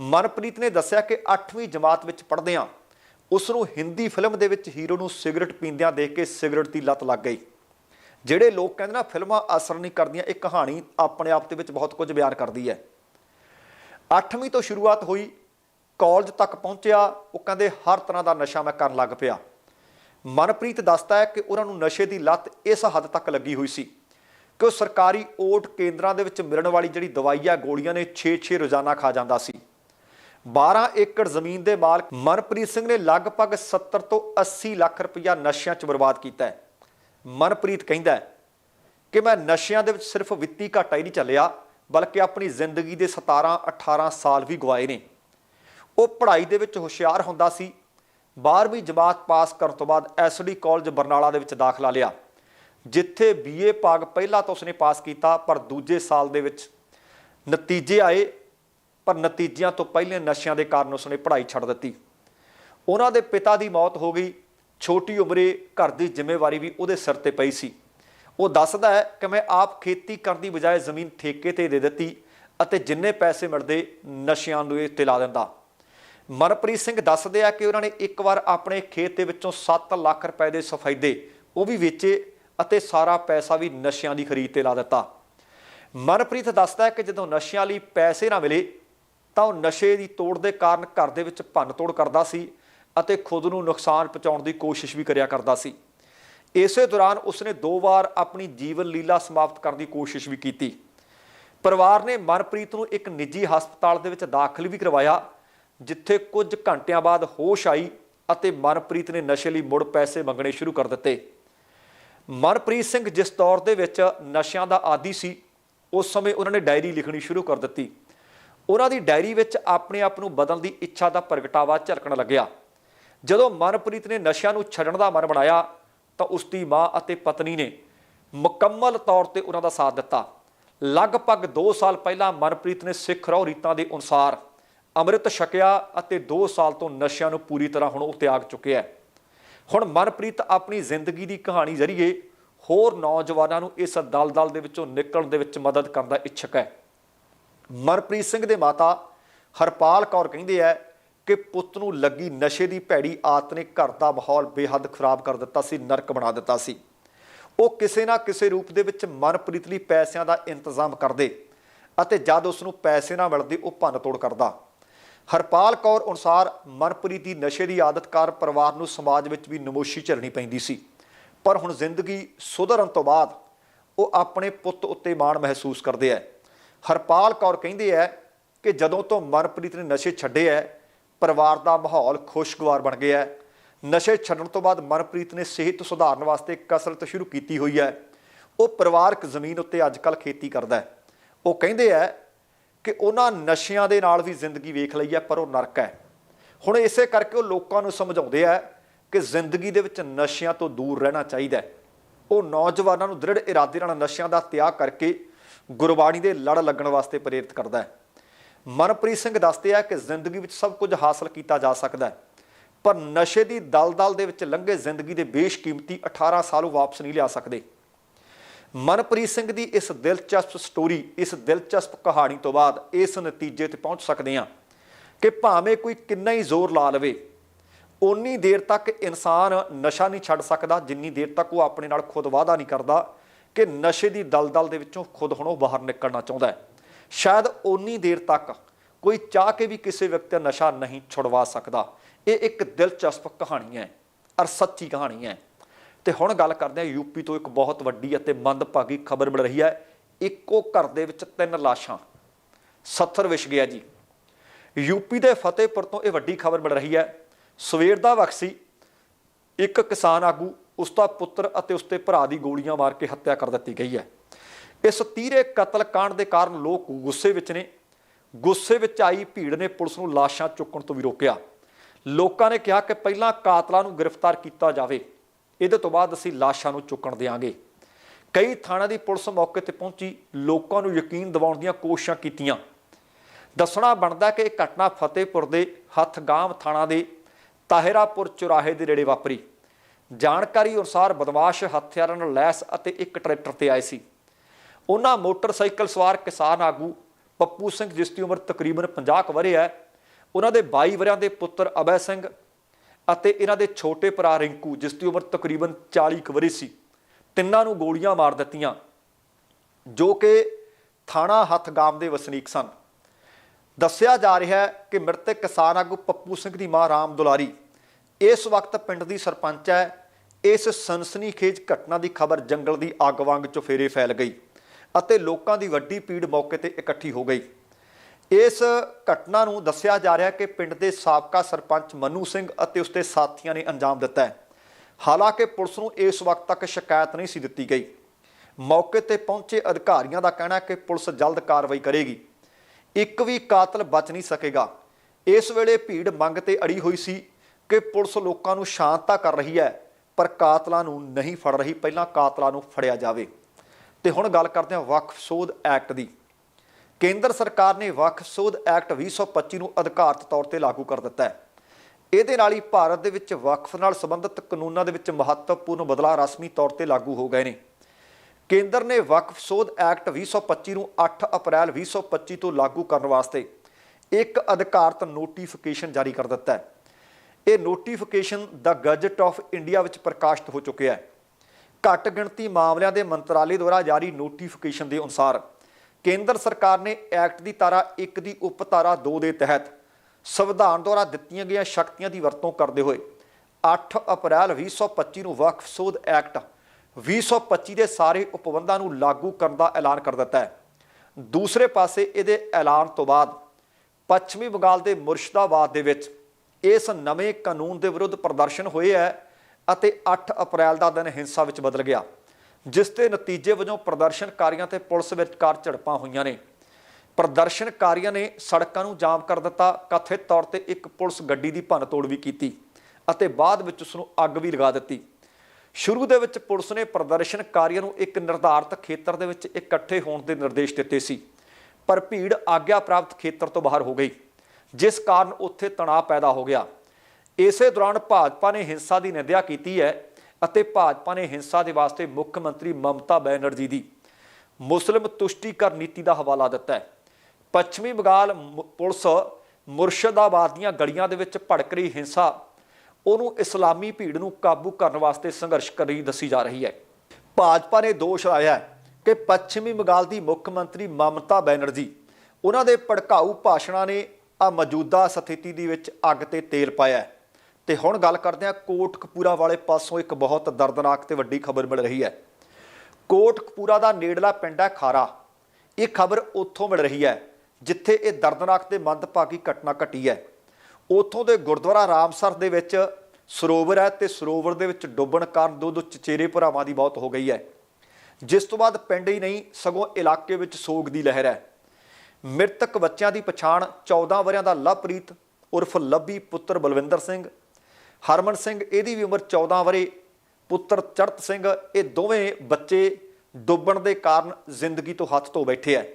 ਮਨਪ੍ਰੀਤ ਨੇ ਦੱਸਿਆ ਕਿ 8ਵੀਂ ਜਮਾਤ ਵਿੱਚ ਪੜ੍ਹਦਿਆਂ ਉਸ ਨੂੰ ਹਿੰਦੀ ਫਿਲਮ ਦੇ ਵਿੱਚ ਹੀਰੋ ਨੂੰ ਸਿਗਰਟ ਪੀਂਦਿਆਂ ਦੇਖ ਕੇ ਸਿਗਰਟ ਦੀ ਲਤ ਲੱਗ ਗਈ। ਜਿਹੜੇ ਲੋਕ ਕਹਿੰਦੇ ਨਾ, ਫਿਲਮਾਂ ਅਸਰ ਨਹੀਂ ਕਰਦੀਆਂ, ਇਹ ਕਹਾਣੀ ਆਪਣੇ ਆਪ ਦੇ ਵਿੱਚ ਬਹੁਤ ਕੁਝ ਬਿਆਨ ਕਰਦੀ ਹੈ। 8ਵੀਂ ਤੋਂ ਸ਼ੁਰੂਆਤ ਹੋਈ, ਕਾਲਜ ਤੱਕ ਪਹੁੰਚਿਆ, ਉਹ ਕਹਿੰਦੇ ਹਰ ਤਰ੍ਹਾਂ ਦਾ ਨਸ਼ਾ ਮੈਂ ਕਰਨ ਲੱਗ ਪਿਆ। ਮਨਪ੍ਰੀਤ ਦੱਸਦਾ ਹੈ ਕਿ ਉਹਨਾਂ ਨੂੰ ਨਸ਼ੇ ਦੀ ਲਤ ਇਸ ਹੱਦ ਤੱਕ ਲੱਗੀ ਹੋਈ ਸੀ ਕਿ ਉਹ ਸਰਕਾਰੀ ਓਟ ਕੇਂਦਰਾਂ ਦੇ ਵਿੱਚ ਮਿਲਣ ਵਾਲੀ ਜਿਹੜੀ ਦਵਾਈ ਆ, ਗੋਲੀਆਂ ਨੇ 6-6 ਰੋਜ਼ਾਨਾ ਖਾ ਜਾਂਦਾ ਸੀ। 12 ਏਕੜ ਜ਼ਮੀਨ ਦੇ ਮਾਲਕ ਮਨਪ੍ਰੀਤ ਸਿੰਘ ਨੇ ਲਗਭਗ 70 ਤੋਂ 80 ਲੱਖ ਰੁਪਇਆ ਨਸ਼ਿਆਂ 'ਚ ਬਰਬਾਦ ਕੀਤਾ ਹੈ। ਮਨਪ੍ਰੀਤ ਕਹਿੰਦਾ ਕਿ ਮੈਂ ਨਸ਼ਿਆਂ ਦੇ ਵਿੱਚ ਸਿਰਫ ਵਿੱਤੀ ਘਾਟਾ ਹੀ ਨਹੀਂ ਚੱਲਿਆ, ਬਲਕਿ ਆਪਣੀ ਜ਼ਿੰਦਗੀ ਦੇ 17 18 ਸਾਲ ਵੀ ਗਵਾਏ ਨੇ। ਉਹ ਪੜ੍ਹਾਈ ਦੇ ਵਿੱਚ ਹੁਸ਼ਿਆਰ ਹੁੰਦਾ ਸੀ। 12ਵੀਂ ਜਮਾਤ ਪਾਸ ਕਰਨ ਤੋਂ ਬਾਅਦ ਐਸਡੀ ਕਾਲਜ ਬਰਨਾਲਾ ਦੇ ਵਿੱਚ ਦਾਖਲਾ ਲਿਆ, ਜਿੱਥੇ ਬੀਏ ਭਾਗ ਪਹਿਲਾਂ ਤਾਂ ਉਸਨੇ ਪਾਸ ਕੀਤਾ, ਪਰ ਦੂਜੇ ਸਾਲ ਦੇ ਵਿੱਚ ਨਤੀਜੇ ਆਏ। ਪਰ ਨਤੀਜਿਆਂ ਤੋਂ ਪਹਿਲੇ ਨਸ਼ਿਆਂ ਦੇ ਕਾਰਨ ਉਸਨੇ ਪੜ੍ਹਾਈ ਛੱਡ ਦਿੱਤੀ। ਉਹਨਾਂ ਦੇ ਪਿਤਾ ਦੀ ਮੌਤ ਹੋ ਗਈ। ਛੋਟੀ ਉਮਰੇ ਘਰ ਦੀ ਜ਼ਿੰਮੇਵਾਰੀ ਵੀ ਉਹਦੇ ਸਿਰ ਤੇ ਪਈ ਸੀ। ਉਹ ਦੱਸਦਾ ਹੈ ਕਿ ਮੈਂ ਆਪ ਖੇਤੀ ਕਰਨ ਦੀ ਬਜਾਏ ਜ਼ਮੀਨ ਠੇਕੇ ਤੇ ਦੇ ਦਿੱਤੀ ਅਤੇ ਜਿੰਨੇ ਪੈਸੇ ਮਿਲਦੇ ਨਸ਼ਿਆਂ ਨੂੰ ਇਹ ਤੇ ਲਾ ਦਿੰਦਾ। ਮਨਪ੍ਰੀਤ ਸਿੰਘ ਦੱਸਦੇ ਆ ਕਿ ਉਹਨਾਂ ਨੇ ਇੱਕ ਵਾਰ ਆਪਣੇ ਖੇਤ ਦੇ ਵਿੱਚੋਂ 7 ਲੱਖ ਰੁਪਏ ਦੇ ਸਫਾਇਦੇ ਉਹ ਵੀ ਵੇਚੇ ਅਤੇ ਸਾਰਾ ਪੈਸਾ ਵੀ ਨਸ਼ਿਆਂ ਦੀ ਖਰੀਦ ਤੇ ਲਾ ਦਿੱਤਾ। ਮਨਪ੍ਰੀਤ ਦੱਸਦਾ ਹੈ ਕਿ ਜਦੋਂ ਨਸ਼ਿਆਂ ਲਈ ਪੈਸੇ ਨਾ ਮਿਲੇ ਤਾਂ ਉਹ ਨਸ਼ੇ ਦੀ ਤੋੜ ਦੇ ਕਾਰਨ ਘਰ ਦੇ ਵਿੱਚ ਭੰਨ ਤੋੜ ਕਰਦਾ ਸੀ ਅਤੇ ਖੁਦ ਨੂੰ ਨੁਕਸਾਨ ਪਹੁੰਚਾਉਣ ਦੀ ਕੋਸ਼ਿਸ਼ ਵੀ ਕਰਿਆ ਕਰਦਾ ਸੀ। ਇਸੇ ਦੌਰਾਨ ਉਸਨੇ ਦੋ ਵਾਰ ਆਪਣੀ ਜੀਵਨ ਲੀਲਾ ਸਮਾਪਤ ਕਰਨ ਦੀ ਕੋਸ਼ਿਸ਼ ਵੀ ਕੀਤੀ। ਪਰਿਵਾਰ ਨੇ ਮਨਪ੍ਰੀਤ ਨੂੰ ਇੱਕ ਨਿੱਜੀ ਹਸਪਤਾਲ ਦੇ ਵਿੱਚ ਦਾਖਲ ਵੀ ਕਰਵਾਇਆ, ਜਿੱਥੇ ਕੁਝ ਘੰਟਿਆਂ ਬਾਅਦ ਹੋਸ਼ ਆਈ ਅਤੇ ਮਨਪ੍ਰੀਤ ਨੇ ਨਸ਼ੇ ਲਈ ਮੁੜ ਪੈਸੇ ਮੰਗਣੇ ਸ਼ੁਰੂ ਕਰ ਦਿੱਤੇ। ਮਨਪ੍ਰੀਤ ਸਿੰਘ ਜਿਸ ਦੌਰ ਦੇ ਵਿੱਚ ਨਸ਼ਿਆਂ ਦਾ ਆਦੀ ਸੀ, ਉਸ ਸਮੇਂ ਉਹਨਾਂ ਨੇ ਡਾਇਰੀ ਲਿਖਣੀ ਸ਼ੁਰੂ ਕਰ ਦਿੱਤੀ। ਉਹਨਾਂ ਦੀ ਡਾਇਰੀ ਵਿੱਚ ਆਪਣੇ ਆਪ ਨੂੰ ਬਦਲਣ ਦੀ ਇੱਛਾ ਦਾ ਪ੍ਰਗਟਾਵਾ ਝਲਕਣ ਲੱਗਿਆ। ਜਦੋਂ ਮਨਪ੍ਰੀਤ ਨੇ ਨਸ਼ਿਆਂ ਨੂੰ ਛੱਡਣ ਦਾ ਮਨ ਬਣਾਇਆ, ਤਾਂ ਉਸ ਦੀ ਮਾਂ ਅਤੇ ਪਤਨੀ ਨੇ ਮੁਕੰਮਲ ਤੌਰ ਤੇ ਉਹਨਾਂ ਦਾ ਸਾਥ ਦਿੱਤਾ। ਲਗਭਗ 2 ਸਾਲ ਪਹਿਲਾਂ ਮਨਪ੍ਰੀਤ ਨੇ ਸਿੱਖ ਰਹੁ ਰੀਤਾਂ ਦੇ ਅਨੁਸਾਰ ਅੰਮ੍ਰਿਤ ਛਕਿਆ ਅਤੇ 2 ਸਾਲ ਤੋਂ ਨਸ਼ਿਆਂ ਨੂੰ ਪੂਰੀ ਤਰ੍ਹਾਂ ਹੁਣ ਉਹ ਤਿਆਗ ਚੁੱਕਿਆ ਹੈ। ਹੁਣ ਮਨਪ੍ਰੀਤ ਆਪਣੀ ਜ਼ਿੰਦਗੀ ਦੀ ਕਹਾਣੀ ਜ਼ਰੀਏ ਹੋਰ ਨੌਜਵਾਨਾਂ ਨੂੰ ਇਸ ਦਲਦਲ ਦੇ ਵਿੱਚੋਂ ਨਿਕਲਣ ਦੇ ਵਿੱਚ ਮਦਦ ਕਰਨ ਦਾ ਇੱਛਕ ਹੈ। ਮਨਪ੍ਰੀਤ ਸਿੰਘ ਦੇ ਮਾਤਾ ਹਰਪਾਲ ਕੌਰ ਕਹਿੰਦੇ ਆ ਕਿ ਪੁੱਤ ਨੂੰ ਲੱਗੀ ਨਸ਼ੇ ਦੀ ਭੈੜੀ ਆਦਤ ਨੇ ਘਰ ਦਾ ਮਾਹੌਲ ਬੇਹੱਦ ਖਰਾਬ ਕਰ ਦਿੱਤਾ ਸੀ, ਨਰਕ ਬਣਾ ਦਿੱਤਾ ਸੀ। ਉਹ ਕਿਸੇ ਨਾ ਕਿਸੇ ਰੂਪ ਦੇ ਵਿੱਚ ਮਨਪ੍ਰੀਤ ਲਈ ਪੈਸਿਆਂ ਦਾ ਇੰਤਜ਼ਾਮ ਕਰਦੇ ਅਤੇ ਜਦ ਉਸ ਨੂੰ ਪੈਸੇ ਨਾ ਮਿਲਦੇ, ਉਹ ਭੰਨ ਤੋੜ ਕਰਦਾ। ਹਰਪਾਲ ਕੌਰ ਅਨੁਸਾਰ ਮਨਪ੍ਰੀਤ ਦੀ ਨਸ਼ੇ ਦੀ ਆਦਤ ਕਾਰਨ ਪਰਿਵਾਰ ਨੂੰ ਸਮਾਜ ਵਿੱਚ ਵੀ ਨਮੋਸ਼ੀ ਝੱਲਣੀ ਪੈਂਦੀ ਸੀ। ਪਰ ਹੁਣ ਜ਼ਿੰਦਗੀ ਸੁਧਰਨ ਤੋਂ ਬਾਅਦ ਉਹ ਆਪਣੇ ਪੁੱਤ ਉੱਤੇ ਮਾਣ ਮਹਿਸੂਸ ਕਰਦੇ ਹੈ। ਹਰਪਾਲ ਕੌਰ ਕਹਿੰਦੇ ਹੈ ਕਿ ਜਦੋਂ ਤੋਂ ਮਨਪ੍ਰੀਤ ਨੇ ਨਸ਼ੇ ਛੱਡੇ ਹੈ ਪਰਿਵਾਰ ਦਾ ਮਾਹੌਲ ਖੁਸ਼ਗਵਾਰ ਬਣ ਗਿਆ ਹੈ। ਨਸ਼ੇ ਛੱਡਣ ਤੋਂ ਬਾਅਦ ਮਨਪ੍ਰੀਤ ਨੇ ਸਿਹਤ ਸੁਧਾਰਨ ਵਾਸਤੇ ਕਸਰਤ ਸ਼ੁਰੂ ਕੀਤੀ ਹੋਈ ਹੈ। ਉਹ ਪਰਿਵਾਰਕ ਜ਼ਮੀਨ ਉੱਤੇ ਅੱਜਕੱਲ ਖੇਤੀ ਕਰਦਾ ਹੈ। ਉਹ ਕਹਿੰਦੇ ਹੈ ਕਿ ਉਹਨਾਂ ਨਸ਼ਿਆਂ ਦੇ ਨਾਲ ਵੀ ਜ਼ਿੰਦਗੀ ਵੇਖ ਲਈ ਹੈ, ਪਰ ਉਹ ਨਰਕ ਹੈ। ਹੁਣ ਇਸੇ ਕਰਕੇ ਉਹ ਲੋਕਾਂ ਨੂੰ ਸਮਝਾਉਂਦੇ ਆ ਕਿ ਜ਼ਿੰਦਗੀ ਦੇ ਵਿੱਚ ਨਸ਼ਿਆਂ ਤੋਂ ਦੂਰ ਰਹਿਣਾ ਚਾਹੀਦਾ ਹੈ। ਉਹ ਨੌਜਵਾਨਾਂ ਨੂੰ ਦ੍ਰਿੜ ਇਰਾਦੇ ਨਾਲ ਨਸ਼ਿਆਂ ਦਾ ਤਿਆਗ ਕਰਕੇ ਗੁਰਬਾਣੀ ਦੇ ਲੜ ਲੱਗਣ ਵਾਸਤੇ ਪ੍ਰੇਰਿਤ ਕਰਦਾ ਹੈ। ਮਨਪ੍ਰੀਤ ਸਿੰਘ ਦੱਸਦੇ ਆ ਕਿ ਜ਼ਿੰਦਗੀ ਵਿੱਚ ਸਭ ਕੁਝ ਹਾਸਲ ਕੀਤਾ ਜਾ ਸਕਦਾ ਹੈ। ਪਰ ਨਸ਼ੇ ਦੀ ਦਲਦਲ ਦੇ ਵਿੱਚ ਲੰਘੇ ਜ਼ਿੰਦਗੀ ਦੇ ਬੇਸ਼ਕੀਮਤੀ 18 ਸਾਲ ਉਹ ਵਾਪਸ ਨਹੀਂ ਲਿਆ ਸਕਦੇ। ਮਨਪ੍ਰੀਤ ਸਿੰਘ ਦੀ ਇਸ ਦਿਲਚਸਪ ਸਟੋਰੀ ਇਸ ਦਿਲਚਸਪ ਕਹਾਣੀ ਤੋਂ ਬਾਅਦ ਇਸ ਨਤੀਜੇ ਤੇ ਪਹੁੰਚ ਸਕਦੇ ਹਾਂ ਕਿ ਭਾਵੇਂ ਕੋਈ ਕਿੰਨਾ ਹੀ ਜ਼ੋਰ ਲਾ ਲਵੇ ਉਨੀ ਦੇਰ ਤੱਕ ਇਨਸਾਨ ਨਸ਼ਾ ਨਹੀਂ ਛੱਡ ਸਕਦਾ, ਜਿੰਨੀ ਦੇਰ ਤੱਕ ਉਹ ਆਪਣੇ ਨਾਲ ਖੁਦ ਵਾਅਦਾ ਨਹੀਂ ਕਰਦਾ ਕਿ ਨਸ਼ੇ ਦੀ ਦਲਦਲ ਦੇ ਵਿੱਚੋਂ ਖੁਦ ਹੁਣ ਉਹ ਬਾਹਰ ਨਿਕਲਣਾ ਚਾਹੁੰਦਾ ਹੈ। ਸ਼ਾਇਦ ਉਨੀ ਦੇਰ ਤੱਕ ਕੋਈ ਚਾਹ ਕੇ ਵੀ ਕਿਸੇ ਵਿਅਕਤੀ ਦਾ ਨਸ਼ਾ ਨਹੀਂ ਛੁਡਵਾ ਸਕਦਾ। ਇਹ ਇੱਕ ਦਿਲਚਸਪ ਕਹਾਣੀ ਹੈ ਅਰ ਸੱਚੀ ਕਹਾਣੀ ਹੈ। ਤੇ ਹੁਣ ਗੱਲ ਕਰਦੇ ਹਾਂ ਯੂਪੀ ਤੋਂ ਇੱਕ ਬਹੁਤ ਵੱਡੀ ਅਤੇ ਮੰਦਭਾਗੀ ਖਬਰ ਮਿਲ ਰਹੀ ਹੈ। ਇੱਕੋ ਘਰ ਦੇ ਵਿੱਚ ਤਿੰਨ ਲਾਸ਼ਾਂ। ਸੱਥਰ ਵਿਛ ਗਿਆ ਜੀ। ਯੂਪੀ ਦੇ ਫਤਿਹਪੁਰ ਤੋਂ ਇਹ ਵੱਡੀ ਖਬਰ ਮਿਲ ਰਹੀ ਹੈ। ਸਵੇਰ ਦਾ ਵਕਤ ਸੀ। ਇੱਕ ਕਿਸਾਨ ਆਗੂ ਉਸ ਦਾ ਪੁੱਤਰ ਅਤੇ ਉਸ ਦੇ ਭਰਾ ਦੀ ਗੋਲੀਆਂ ਮਾਰ ਕੇ ਹੱਤਿਆ ਕਰ ਦਿੱਤੀ ਗਈ ਹੈ। ਇਸ ਤੀਰੇ ਕਤਲ ਕਾਂਡ ਦੇ ਕਾਰਨ ਲੋਕ ਗੁੱਸੇ ਵਿੱਚ ਨੇ। ਗੁੱਸੇ ਵਿੱਚ ਆਈ ਭੀੜ ਨੇ ਪੁਲਿਸ ਨੂੰ ਲਾਸ਼ਾਂ ਚੁੱਕਣ ਤੋਂ ਵੀ ਰੋਕਿਆ। ਲੋਕਾਂ ਨੇ ਕਿਹਾ ਕਿ ਪਹਿਲਾਂ ਕਾਤਲਾਂ ਨੂੰ ਗ੍ਰਿਫਤਾਰ ਕੀਤਾ ਜਾਵੇ। ਇਹਦੇ ਤੋਂ ਬਾਅਦ ਅਸੀਂ ਲਾਸ਼ਾਂ ਨੂੰ ਚੁੱਕਣ ਦੇਵਾਂਗੇ ਕਈ ਥਾਣਿਆਂ ਦੀ ਪੁਲਿਸ ਮੌਕੇ ਤੇ ਪਹੁੰਚੀ। ਲੋਕਾਂ ਨੂੰ ਯਕੀਨ ਦਿਵਾਉਣ ਦੀਆਂ ਕੋਸ਼ਿਸ਼ਾਂ ਕੀਤੀਆਂ। ਦੱਸਣਾ ਬਣਦਾ ਕਿ ਇਹ ਘਟਨਾ ਫਤਿਹਪੁਰ ਦੇ ਹੱਥਗਾਮ ਥਾਣਾ ਦੇ ਤਾਹਿਰਾਪੁਰ ਚੁਰਾਹੇ ਦੇ ਨੇੜੇ ਵਾਪਰੀ। ਜਾਣਕਾਰੀ ਅਨੁਸਾਰ ਬਦਮਾਸ਼ ਹਥਿਆਰਾਂ ਨਾਲ ਲੈਸ ਅਤੇ ਇੱਕ ਟਰੈਕਟਰ ਤੇ ਆਏ ਸੀ। ਉਹਨਾਂ ਮੋਟਰਸਾਈਕਲ ਸਵਾਰ ਕਿਸਾਨ ਆਗੂ ਪੱਪੂ ਸਿੰਘ, ਜਿਸ ਦੀ ਉਮਰ ਤਕਰੀਬਨ 50 ਕੁ ਵਰ੍ਹੇ ਹੈ, ਉਹਨਾਂ ਦੇ 22 ਵਰਿਆਂ ਦੇ ਪੁੱਤਰ ਅਬੈ ਸਿੰਘ ਅਤੇ ਇਹਨਾਂ ਦੇ ਛੋਟੇ ਭਰਾ ਰਿੰਕੂ, ਜਿਸ ਦੀ ਉਮਰ ਤਕਰੀਬਨ 40 ਕੁ ਵਰ੍ਹੇ ਸੀ, ਤਿੰਨਾਂ ਨੂੰ ਗੋਲੀਆਂ ਮਾਰ ਦਿੱਤੀਆਂ, ਜੋ ਕਿ ਥਾਣਾ ਹੱਥਗਾਮ ਦੇ ਵਸਨੀਕ ਸਨ। ਦੱਸਿਆ ਜਾ ਰਿਹਾ ਹੈ ਕਿ ਮ੍ਰਿਤਕ ਕਿਸਾਨ ਆਗੂ ਪੱਪੂ ਸਿੰਘ ਦੀ ਮਾਂ ਰਾਮ ਦੁਲਾਰੀ ਇਸ ਵਕਤ ਪਿੰਡ ਦੀ ਸਰਪੰਚ ਹੈ। ਇਸ ਸਨਸਨੀਖੇਜ ਘਟਨਾ ਦੀ ਖਬਰ ਜੰਗਲ ਦੀ ਅੱਗ ਵਾਂਗ ਚੁਫੇਰੇ ਫੈਲ ਗਈ। ਅਤੇ ਲੋਕਾਂ ਦੀ ਵੱਡੀ ਭੀੜ ਮੌਕੇ ਤੇ ਇਕੱਠੀ ਹੋ ਗਈ। ਇਸ ਘਟਨਾ ਨੂੰ ਦੱਸਿਆ ਜਾ ਰਿਹਾ ਕਿ ਪਿੰਡ ਦੇ ਸਾਬਕਾ ਸਰਪੰਚ ਮਨੂ ਸਿੰਘ ਅਤੇ ਉਸਦੇ ਸਾਥੀਆਂ ਨੇ ਅੰਜਾਮ ਦਿੱਤਾ ਹੈ। ਹਾਲਾਂਕਿ ਪੁਲਿਸ ਨੂੰ ਇਸ ਵਕਤ ਤੱਕ ਸ਼ਿਕਾਇਤ ਨਹੀਂ ਸੀ ਦਿੱਤੀ ਗਈ। ਮੌਕੇ ਤੇ ਪਹੁੰਚੇ ਅਧਿਕਾਰੀਆਂ ਦਾ ਕਹਿਣਾ ਹੈ ਕਿ ਪੁਲਿਸ ਜਲਦ ਕਾਰਵਾਈ ਕਰੇਗੀ। ਇੱਕ ਵੀ ਕਾਤਲ ਬਚ ਨਹੀਂ ਸਕੇਗਾ। ਇਸ ਵੇਲੇ ਭੀੜ ਮੰਗ ਤੇ ਅੜੀ ਹੋਈ ਸੀ ਕਿ ਪੁਲਿਸ ਲੋਕਾਂ ਨੂੰ ਸ਼ਾਂਤਾ ਕਰ ਰਹੀ ਹੈ, ਪਰ ਕਾਤਲਾਂ ਨੂੰ ਨਹੀਂ ਫੜ ਰਹੀ। ਪਹਿਲਾਂ ਕਾਤਲਾਂ ਨੂੰ ਫੜਿਆ ਜਾਵੇ। ਤੇ ਹੁਣ ਗੱਲ ਕਰਦੇ ਹਾਂ ਵਕਫ ਸੋਧ ਐਕਟ ਦੀ। ਕੇਂਦਰ ਸਰਕਾਰ ਨੇ ਵਕਫ ਸੋਧ ਐਕਟ 2025 ਨੂੰ ਅਧਿਕਾਰਤ ਤੌਰ ਤੇ ਲਾਗੂ ਕਰ ਦਿੱਤਾ ਹੈ। ਇਹਦੇ ਨਾਲ ਹੀ ਭਾਰਤ ਦੇ ਵਿੱਚ ਵਕਫ ਨਾਲ ਸੰਬੰਧਿਤ ਕਾਨੂੰਨਾਂ ਦੇ ਵਿੱਚ ਮਹੱਤਵਪੂਰਨ ਬਦਲਾਅ ਰਸਮੀ ਤੌਰ ਤੇ ਲਾਗੂ ਹੋ ਗਏ ਨੇ। ਕੇਂਦਰ ਨੇ ਵਕਫ ਸੋਧ ਐਕਟ 2025 ਨੂੰ 8 ਅਪ੍ਰੈਲ 2025 ਤੋਂ ਲਾਗੂ ਕਰਨ ਵਾਸਤੇ ਇੱਕ ਅਧਿਕਾਰਤ ਨੋਟੀਫਿਕੇਸ਼ਨ ਜਾਰੀ ਕਰ ਦਿੱਤਾ ਹੈ। ਇਹ ਨੋਟੀਫਿਕੇਸ਼ਨ ਦਾ ਗਜਟ ਆਫ ਇੰਡੀਆ ਵਿੱਚ ਪ੍ਰਕਾਸ਼ਿਤ ਹੋ ਚੁੱਕਿਆ ਹੈ। ਘੱਟ ਗਿਣਤੀ ਮਾਮਲਿਆਂ ਦੇ ਮੰਤਰਾਲੇ ਦੁਆਰਾ ਜਾਰੀ ਨੋਟੀਫਿਕੇਸ਼ਨ ਦੇ ਅਨੁਸਾਰ ਕੇਂਦਰ ਸਰਕਾਰ ਨੇ ਐਕਟ ਦੀ ਧਾਰਾ 1 ਦੀ ਉਪ ਧਾਰਾ 2 ਦੇ ਤਹਿਤ ਸੰਵਿਧਾਨ ਦੁਆਰਾ ਦਿੱਤੀਆਂ ਗਈਆਂ ਸ਼ਕਤੀਆਂ ਦੀ ਵਰਤੋਂ ਕਰਦੇ ਹੋਏ 8 ਅਪ੍ਰੈਲ 2025 ਨੂੰ ਵਕਫ ਸੋਧ ਐਕਟ 2025 ਦੇ ਸਾਰੇ ਉਪਬੰਧਾਂ ਨੂੰ ਲਾਗੂ ਕਰਨ ਦਾ ਐਲਾਨ ਕਰ ਦਿੱਤਾ ਹੈ। ਦੂਸਰੇ ਪਾਸੇ ਇਹਦੇ ਐਲਾਨ ਤੋਂ ਬਾਅਦ ਪੱਛਮੀ ਬੰਗਾਲ ਦੇ ਮੁਰਸ਼ਿਦਾਬਾਦ ਦੇ ਵਿੱਚ ਇਸ ਨਵੇਂ ਕਾਨੂੰਨ ਦੇ ਵਿਰੁੱਧ ਪ੍ਰਦਰਸ਼ਨ ਹੋਏ ਹੈ। ਅਤੇ 8 ਅਪ੍ਰੈਲ ਦਾ ਦਿਨ ਹਿੰਸਾ ਵਿੱਚ ਬਦਲ ਗਿਆ, ਜਿਸ ਦੇ ਨਤੀਜੇ ਵਜੋਂ ਪ੍ਰਦਰਸ਼ਨਕਾਰੀਆਂ ਤੇ ਪੁਲਿਸ ਵਿਚਕਾਰ ਝੜਪਾਂ ਹੋਈਆਂ ਨੇ। ਪ੍ਰਦਰਸ਼ਨਕਾਰੀਆਂ ਨੇ ਸੜਕਾਂ ਨੂੰ ਜਾਮ ਕਰ ਦਿੱਤਾ, ਕਥਿਤ ਤੌਰ ਤੇ ਇੱਕ ਪੁਲਿਸ ਗੱਡੀ ਦੀ ਭੰਨਤੋੜ ਵੀ ਕੀਤੀ ਅਤੇ ਬਾਅਦ ਵਿੱਚ ਉਸ ਨੂੰ ਅੱਗ ਵੀ ਲਗਾ ਦਿੱਤੀ। ਸ਼ੁਰੂ ਦੇ ਵਿੱਚ ਪੁਲਿਸ ਨੇ ਪ੍ਰਦਰਸ਼ਨਕਾਰੀਆਂ ਨੂੰ ਇੱਕ ਨਿਰਧਾਰਤ ਖੇਤਰ ਦੇ ਵਿੱਚ ਇਕੱਠੇ ਹੋਣ ਦੇ ਨਿਰਦੇਸ਼ ਦਿੱਤੇ ਸੀ, ਪਰ ਭੀੜ ਆਗਿਆ ਪ੍ਰਾਪਤ ਖੇਤਰ ਤੋਂ ਬਾਹਰ ਹੋ ਗਈ, ਜਿਸ ਕਾਰਨ ਉੱਥੇ ਤਣਾਅ ਪੈਦਾ ਹੋ ਗਿਆ। ਇਸੇ ਦੌਰਾਨ ਭਾਜਪਾ ਨੇ ਹਿੰਸਾ ਦੀ ਨਿੰਦਿਆ ਕੀਤੀ ਹੈ ਅਤੇ ਭਾਜਪਾ ਨੇ ਹਿੰਸਾ ਦੇ ਵਾਸਤੇ ਮੁੱਖ ਮੰਤਰੀ ਮਮਤਾ ਬੈਨਰਜੀ ਦੀ ਮੁਸਲਿਮ ਤੁਸ਼ਟੀਕਰਨ ਨੀਤੀ ਦਾ ਹਵਾਲਾ ਦਿੱਤਾ ਹੈ। ਪੱਛਮੀ ਬੰਗਾਲ ਮ- ਪੁਲਿਸ ਮੁਰਸ਼ਿਦਾਬਾਦ ਦੀਆਂ ਗਲੀਆਂ ਦੇ ਵਿੱਚ ਭੜਕ ਰਹੀ ਹਿੰਸਾ ਉਹਨੂੰ ਇਸਲਾਮੀ ਭੀੜ ਨੂੰ ਕਾਬੂ ਕਰਨ ਵਾਸਤੇ ਸੰਘਰਸ਼ ਕਰ ਰਹੀ ਦੱਸੀ ਜਾ ਰਹੀ ਹੈ। ਭਾਜਪਾ ਨੇ ਦੋਸ਼ ਲਾਇਆ ਕਿ ਪੱਛਮੀ ਬੰਗਾਲ ਦੀ ਮੁੱਖ ਮੰਤਰੀ ਮਮਤਾ ਬੈਨਰਜੀ ਉਹਨਾਂ ਦੇ ਭੜਕਾਊ ਭਾਸ਼ਣਾਂ ਨੇ ਆ ਮੌਜੂਦਾ ਸਥਿਤੀ ਦੇ ਵਿੱਚ ਅੱਗ ਤੇ ਤੇਲ ਪਾਇਆ ਹੈ। ਤੇ ਹੁਣ ਗੱਲ ਕਰਦੇ ਹਾਂ ਕੋਟਕਪੂਰਾ ਵਾਲੇ ਪਾਸੋਂ ਇੱਕ ਬਹੁਤ ਦਰਦਨਾਕ ਤੇ ਵੱਡੀ ਖਬਰ ਮਿਲ ਰਹੀ ਹੈ। ਕੋਟਕਪੂਰਾ ਦਾ ਨੇੜਲਾ ਪਿੰਡ ਹੈ ਖਾਰਾ। ਇਹ ਖਬਰ ਉੱਥੋਂ ਮਿਲ ਰਹੀ ਹੈ, ਜਿੱਥੇ ਇਹ ਦਰਦਨਾਕ ਤੇ ਮੰਦਭਾਗੀ ਘਟਨਾ ਘਟੀ ਹੈ। ਉੱਥੋਂ ਦੇ ਗੁਰਦੁਆਰਾ ਰਾਮਸਰ ਦੇ ਵਿੱਚ ਸਰੋਵਰ ਹੈ ਤੇ ਸਰੋਵਰ ਦੇ ਵਿੱਚ ਡੁੱਬਣ ਕਾਰਨ ਦੋ ਦੋ ਚਚੇਰੇ ਭਰਾਵਾਂ ਦੀ ਮੌਤ ਹੋ ਗਈ ਹੈ। ਜਿਸ ਤੋਂ ਬਾਅਦ ਪਿੰਡ ਹੀ ਨਹੀਂ, ਸਗੋਂ ਇਲਾਕੇ ਵਿੱਚ ਸੋਗ ਦੀ ਲਹਿਰ ਹੈ। ਮ੍ਰਿਤਕ ਬੱਚਿਆਂ ਦੀ ਪਛਾਣ 14 ਵਰਿਆਂ ਦਾ ਲਵਪ੍ਰੀਤ ਉਰਫ ਲੱਭੀ ਪੁੱਤਰ ਬਲਵਿੰਦਰ ਸਿੰਘ ਹਰਮਨ ਸਿੰਘ, ਇਹਦੀ ਵੀ ਉਮਰ 14 ਵਰੇ ਪੁੱਤਰ ਚੜਤ ਸਿੰਘ, ਇਹ ਦੋਵੇਂ ਬੱਚੇ ਡੁੱਬਣ ਦੇ ਕਾਰਨ ਜ਼ਿੰਦਗੀ ਤੋਂ ਹੱਥ ਧੋ ਬੈਠੇ ਹੈ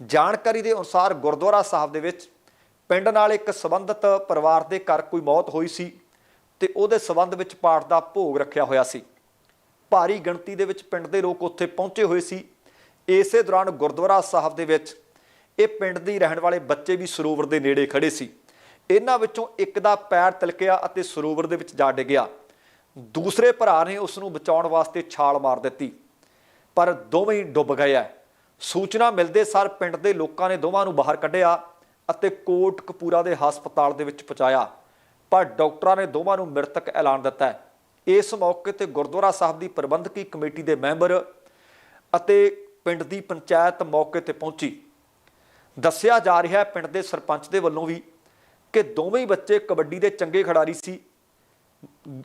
ਜਾਣਕਾਰੀ ਦੇ ਅਨੁਸਾਰ ਗੁਰਦੁਆਰਾ ਸਾਹਿਬ ਦੇ ਵਿੱਚ ਪਿੰਡ ਨਾਲ ਇੱਕ ਸੰਬੰਧਿਤ ਪਰਿਵਾਰ ਦੇ ਘਰ ਕੋਈ ਮੌਤ ਹੋਈ ਸੀ ਤੇ ਉਹਦੇ ਸੰਬੰਧ ਵਿੱਚ ਪਾਠ ਦਾ ਭੋਗ ਰੱਖਿਆ ਹੋਇਆ ਸੀ। ਭਾਰੀ ਗਿਣਤੀ ਦੇ ਵਿੱਚ ਪਿੰਡ ਦੇ ਲੋਕ ਉੱਥੇ ਪਹੁੰਚੇ ਹੋਏ ਸੀ। ਇਸੇ ਦੌਰਾਨ ਗੁਰਦੁਆਰਾ ਸਾਹਿਬ ਦੇ ਵਿੱਚ ਇਹ ਪਿੰਡ ਦੇ ਰਹਿਣ ਵਾਲੇ ਬੱਚੇ ਵੀ ਸਰੋਵਰ ਦੇ ਨੇੜੇ ਖੜੇ ਸੀ। ਇਹਨਾਂ ਵਿੱਚੋਂ ਇੱਕ ਦਾ ਪੈਰ ਤਿਲਕਿਆ ਅਤੇ ਸਰੋਵਰ ਦੇ ਵਿੱਚ ਜਾ ਡਿੱਗਿਆ। ਦੂਸਰੇ ਭਰਾ ਨੇ ਉਸ ਨੂੰ ਬਚਾਉਣ ਵਾਸਤੇ ਛਾਲ ਮਾਰ ਦਿੱਤੀ। ਪਰ ਦੋਵੇਂ ਹੀ ਡੁੱਬ ਗਏ ਆ ਸੂਚਨਾ ਮਿਲਦੇ ਸਾਰ ਪਿੰਡ ਦੇ ਲੋਕਾਂ ਨੇ ਦੋਵਾਂ ਨੂੰ ਬਾਹਰ ਕੱਢਿਆ ਅਤੇ ਕੋਟ ਕਪੂਰਾ ਦੇ ਹਸਪਤਾਲ ਦੇ ਵਿੱਚ ਪਹੁੰਚਾਇਆ। ਪਰ ਡਾਕਟਰਾਂ ਨੇ ਦੋਵਾਂ ਨੂੰ ਮ੍ਰਿਤਕ ਐਲਾਨ ਦਿੱਤਾ ਹੈ ਇਸ ਮੌਕੇ ਤੇ ਗੁਰਦੁਆਰਾ ਸਾਹਿਬ ਦੀ ਪ੍ਰਬੰਧਕੀ ਕਮੇਟੀ ਦੇ ਮੈਂਬਰ ਅਤੇ ਪਿੰਡ ਦੀ ਪੰਚਾਇਤ ਮੌਕੇ ਤੇ ਪਹੁੰਚੀ। ਦੱਸਿਆ ਜਾ ਰਿਹਾ ਹੈ ਪਿੰਡ ਦੇ ਸਰਪੰਚ ਦੇ ਵੱਲੋਂ ਵੀ ਕਿ ਦੋਵੇਂ ਹੀ ਬੱਚੇ ਕਬੱਡੀ ਦੇ ਚੰਗੇ ਖਿਡਾਰੀ ਸੀ।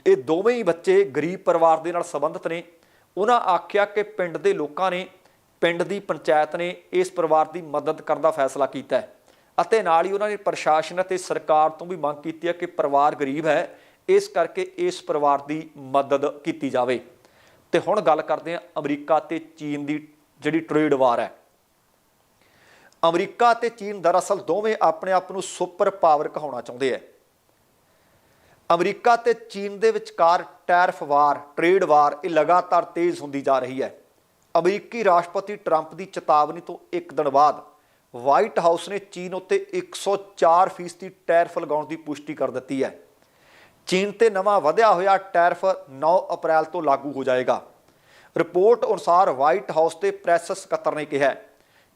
ਇਹ ਦੋਵੇਂ ਹੀ ਬੱਚੇ ਗਰੀਬ ਪਰਿਵਾਰ ਦੇ ਨਾਲ ਸੰਬੰਧਿਤ ਨੇ। ਉਹਨਾਂ ਆਖਿਆ ਕਿ ਪਿੰਡ ਦੇ ਲੋਕਾਂ ਨੇ, ਪਿੰਡ ਦੀ ਪੰਚਾਇਤ ਨੇ ਇਸ ਪਰਿਵਾਰ ਦੀ ਮਦਦ ਕਰਨ ਦਾ ਫੈਸਲਾ ਕੀਤਾ ਹੈ। ਅਤੇ ਨਾਲ ਹੀ ਉਹਨਾਂ ਨੇ ਪ੍ਰਸ਼ਾਸਨ ਅਤੇ ਸਰਕਾਰ ਤੋਂ ਵੀ ਮੰਗ ਕੀਤੀ ਹੈ ਕਿ ਪਰਿਵਾਰ ਗਰੀਬ ਹੈ, ਇਸ ਕਰਕੇ ਇਸ ਪਰਿਵਾਰ ਦੀ ਮਦਦ ਕੀਤੀ ਜਾਵੇ। ਤੇ ਹੁਣ ਗੱਲ ਕਰਦੇ ਹਾਂ ਅਮਰੀਕਾ ਤੇ ਚੀਨ ਦੀ ਜਿਹੜੀ ਟ੍ਰੇਡ ਵਾਰ ਹੈ। ਅਮਰੀਕਾ ਤੇ ਚੀਨ ਦਰਅਸਲ ਦੋਵੇਂ ਆਪਣੇ ਆਪ ਨੂੰ ਸੁਪਰ ਪਾਵਰ ਕਹਾਉਣਾ ਚਾਹੁੰਦੇ ਹੈ ਅਮਰੀਕਾ ਤੇ ਚੀਨ ਦੇ ਵਿਚਕਾਰ ਟੈਰਫ ਵਾਰ, ਟ੍ਰੇਡ ਵਾਰ, ਇਹ ਲਗਾਤਾਰ ਤੇਜ਼ ਹੁੰਦੀ ਜਾ ਰਹੀ ਹੈ ਅਮਰੀਕੀ ਰਾਸ਼ਟਰਪਤੀ ਟਰੰਪ ਦੀ ਚੇਤਾਵਨੀ ਤੋਂ ਇੱਕ ਦਿਨ ਬਾਅਦ ਵਾਈਟ ਹਾਊਸ ਨੇ ਚੀਨ ਉੱਤੇ 104% ਫੀਸਦੀ ਟੈਰਿਫ ਲਗਾਉਣ ਦੀ ਪੁਸ਼ਟੀ ਕਰ ਦਿੱਤੀ ਹੈ ਚੀਨ ਤੇ ਨਵਾਂ ਵਧਿਆ ਹੋਇਆ ਟੈਰਫ 9 ਅਪ੍ਰੈਲ ਤੋਂ ਲਾਗੂ ਹੋ ਜਾਏਗਾ। ਰਿਪੋਰਟ ਅਨੁਸਾਰ ਵਾਈਟ ਹਾਊਸ ਦੇ ਪ੍ਰੈਸ ਸਕੱਤਰ ਨੇ ਕਿਹਾ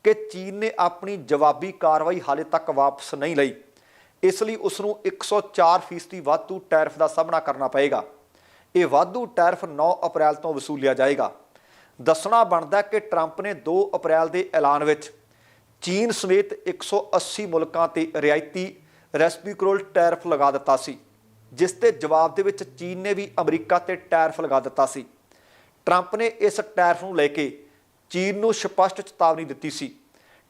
ਕਿ ਚੀਨ ਨੇ ਆਪਣੀ ਜਵਾਬੀ ਕਾਰਵਾਈ ਹਾਲੇ ਤੱਕ ਵਾਪਸ ਨਹੀਂ ਲਈ। ਇਸ ਲਈ ਉਸ ਨੂੰ 104% ਫੀਸਦੀ ਵਾਧੂ ਟੈਰਫ ਦਾ ਸਾਹਮਣਾ ਕਰਨਾ ਪਏਗਾ। ਇਹ ਵਾਧੂ ਟੈਰਫ 9 ਅਪ੍ਰੈਲ ਤੋਂ ਵਸੂਲਿਆ ਜਾਏਗਾ। ਦੱਸਣਾ ਬਣਦਾ ਕਿ ਟਰੰਪ ਨੇ 2 ਅਪ੍ਰੈਲ ਦੇ ਐਲਾਨ ਵਿੱਚ ਚੀਨ ਸਮੇਤ 180 ਮੁਲਕਾਂ ਤੇ ਰਿਆਇਤੀ ਰੈਸਪੀਕਰੋਲ ਟੈਰਫ ਲਗਾ ਦਿੱਤਾ ਸੀ, ਜਿਸ ਦੇ ਜਵਾਬ ਦੇ ਵਿੱਚ ਚੀਨ ਨੇ ਵੀ ਅਮਰੀਕਾ ਤੇ ਟੈਰਫ ਲਗਾ ਦਿੱਤਾ ਸੀ। ਟਰੰਪ ਨੇ ਇਸ ਟੈਰਫ ਨੂੰ ਲੈ ਕੇ ਚੀਨ ਨੂੰ ਸਪਸ਼ਟ ਚੇਤਾਵਨੀ ਦਿੱਤੀ ਸੀ।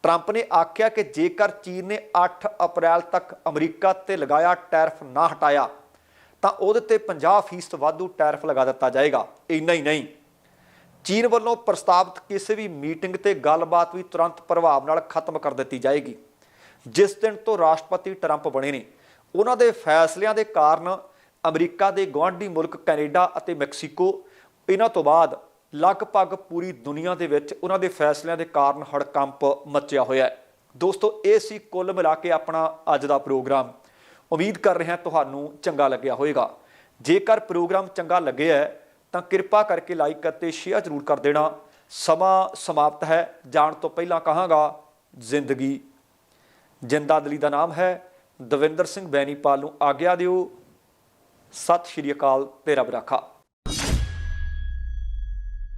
ਟਰੰਪ ਨੇ ਆਖਿਆ ਕਿ ਜੇਕਰ ਚੀਨ ਨੇ 8 ਅਪ੍ਰੈਲ ਤੱਕ ਅਮਰੀਕਾ ਤੇ ਲਗਾਇਆ ਟੈਰਫ ਨਾ ਹਟਾਇਆ, ਤਾਂ ਉਹਦੇ ਤੇ 50% ਵਾਧੂ ਟੈਰਫ ਲਗਾ ਦਿੱਤਾ ਜਾਏਗਾ। ਇੰਨਾ ਹੀ ਨਹੀਂ। ਚੀਨ ਵੱਲੋਂ ਪ੍ਰਸਤਾਵਿਤ ਕਿਸੇ ਵੀ ਮੀਟਿੰਗ ਤੇ ਗੱਲਬਾਤ ਵੀ ਤੁਰੰਤ ਪ੍ਰਭਾਵ ਨਾਲ ਖਤਮ ਕਰ ਦਿੱਤੀ ਜਾਏਗੀ। ਜਿਸ ਦਿਨ ਤੋਂ ਰਾਸ਼ਟਰਪਤੀ ਟਰੰਪ ਬਣੇ ਨੇ, ਉਹਨਾਂ ਦੇ ਫੈਸਲਿਆਂ ਦੇ ਕਾਰਨ ਅਮਰੀਕਾ ਦੇ ਗੁਆਂਢੀ ਮੁਲਕ ਕੈਨੇਡਾ ਅਤੇ ਮੈਕਸੀਕੋ, ਇਹਨਾਂ ਤੋਂ ਬਾਅਦ ਲਗਭਗ ਪੂਰੀ ਦੁਨੀਆ ਦੇ ਵਿੱਚ ਉਹਨਾਂ ਦੇ ਫੈਸਲਿਆਂ ਦੇ ਕਾਰਨ ਹੜਕੰਪ ਮਚਿਆ ਹੋਇਆ ਹੈ। ਦੋਸਤੋ, ਇਹ ਸੀ ਕੁੱਲ ਮਿਲਾ ਕੇ ਆਪਣਾ ਅੱਜ ਦਾ ਪ੍ਰੋਗਰਾਮ। ਉਮੀਦ ਕਰ ਰਿਹਾ ਤੁਹਾਨੂੰ ਚੰਗਾ ਲੱਗਿਆ ਹੋਵੇਗਾ। ਜੇਕਰ ਪ੍ਰੋਗਰਾਮ ਚੰਗਾ ਲੱਗਿਆ ਹੈ, ਤਾਂ ਕਿਰਪਾ ਕਰਕੇ ਲਾਈਕ ਅਤੇ ਸ਼ੇਅਰ ਜ਼ਰੂਰ ਕਰ ਦੇਣਾ। ਸਮਾਂ ਸਮਾਪਤ ਹੈ। ਜਾਣ ਤੋਂ ਪਹਿਲਾਂ ਕਹਾਂਗਾ, ਜ਼ਿੰਦਗੀ। ਜਿੰਦਾ ਦਲੀ ਦਾ ਨਾਮ ਹੈ ਦਵਿੰਦਰ ਸਿੰਘ ਬੈਨੀਪਾਲ ਨੂੰ ਆਗਿਆ ਦਿਓ। ਸਤਿ ਸ਼੍ਰੀ ਅਕਾਲ ਤੇ ਰੱਬ ਰਾਖਾ।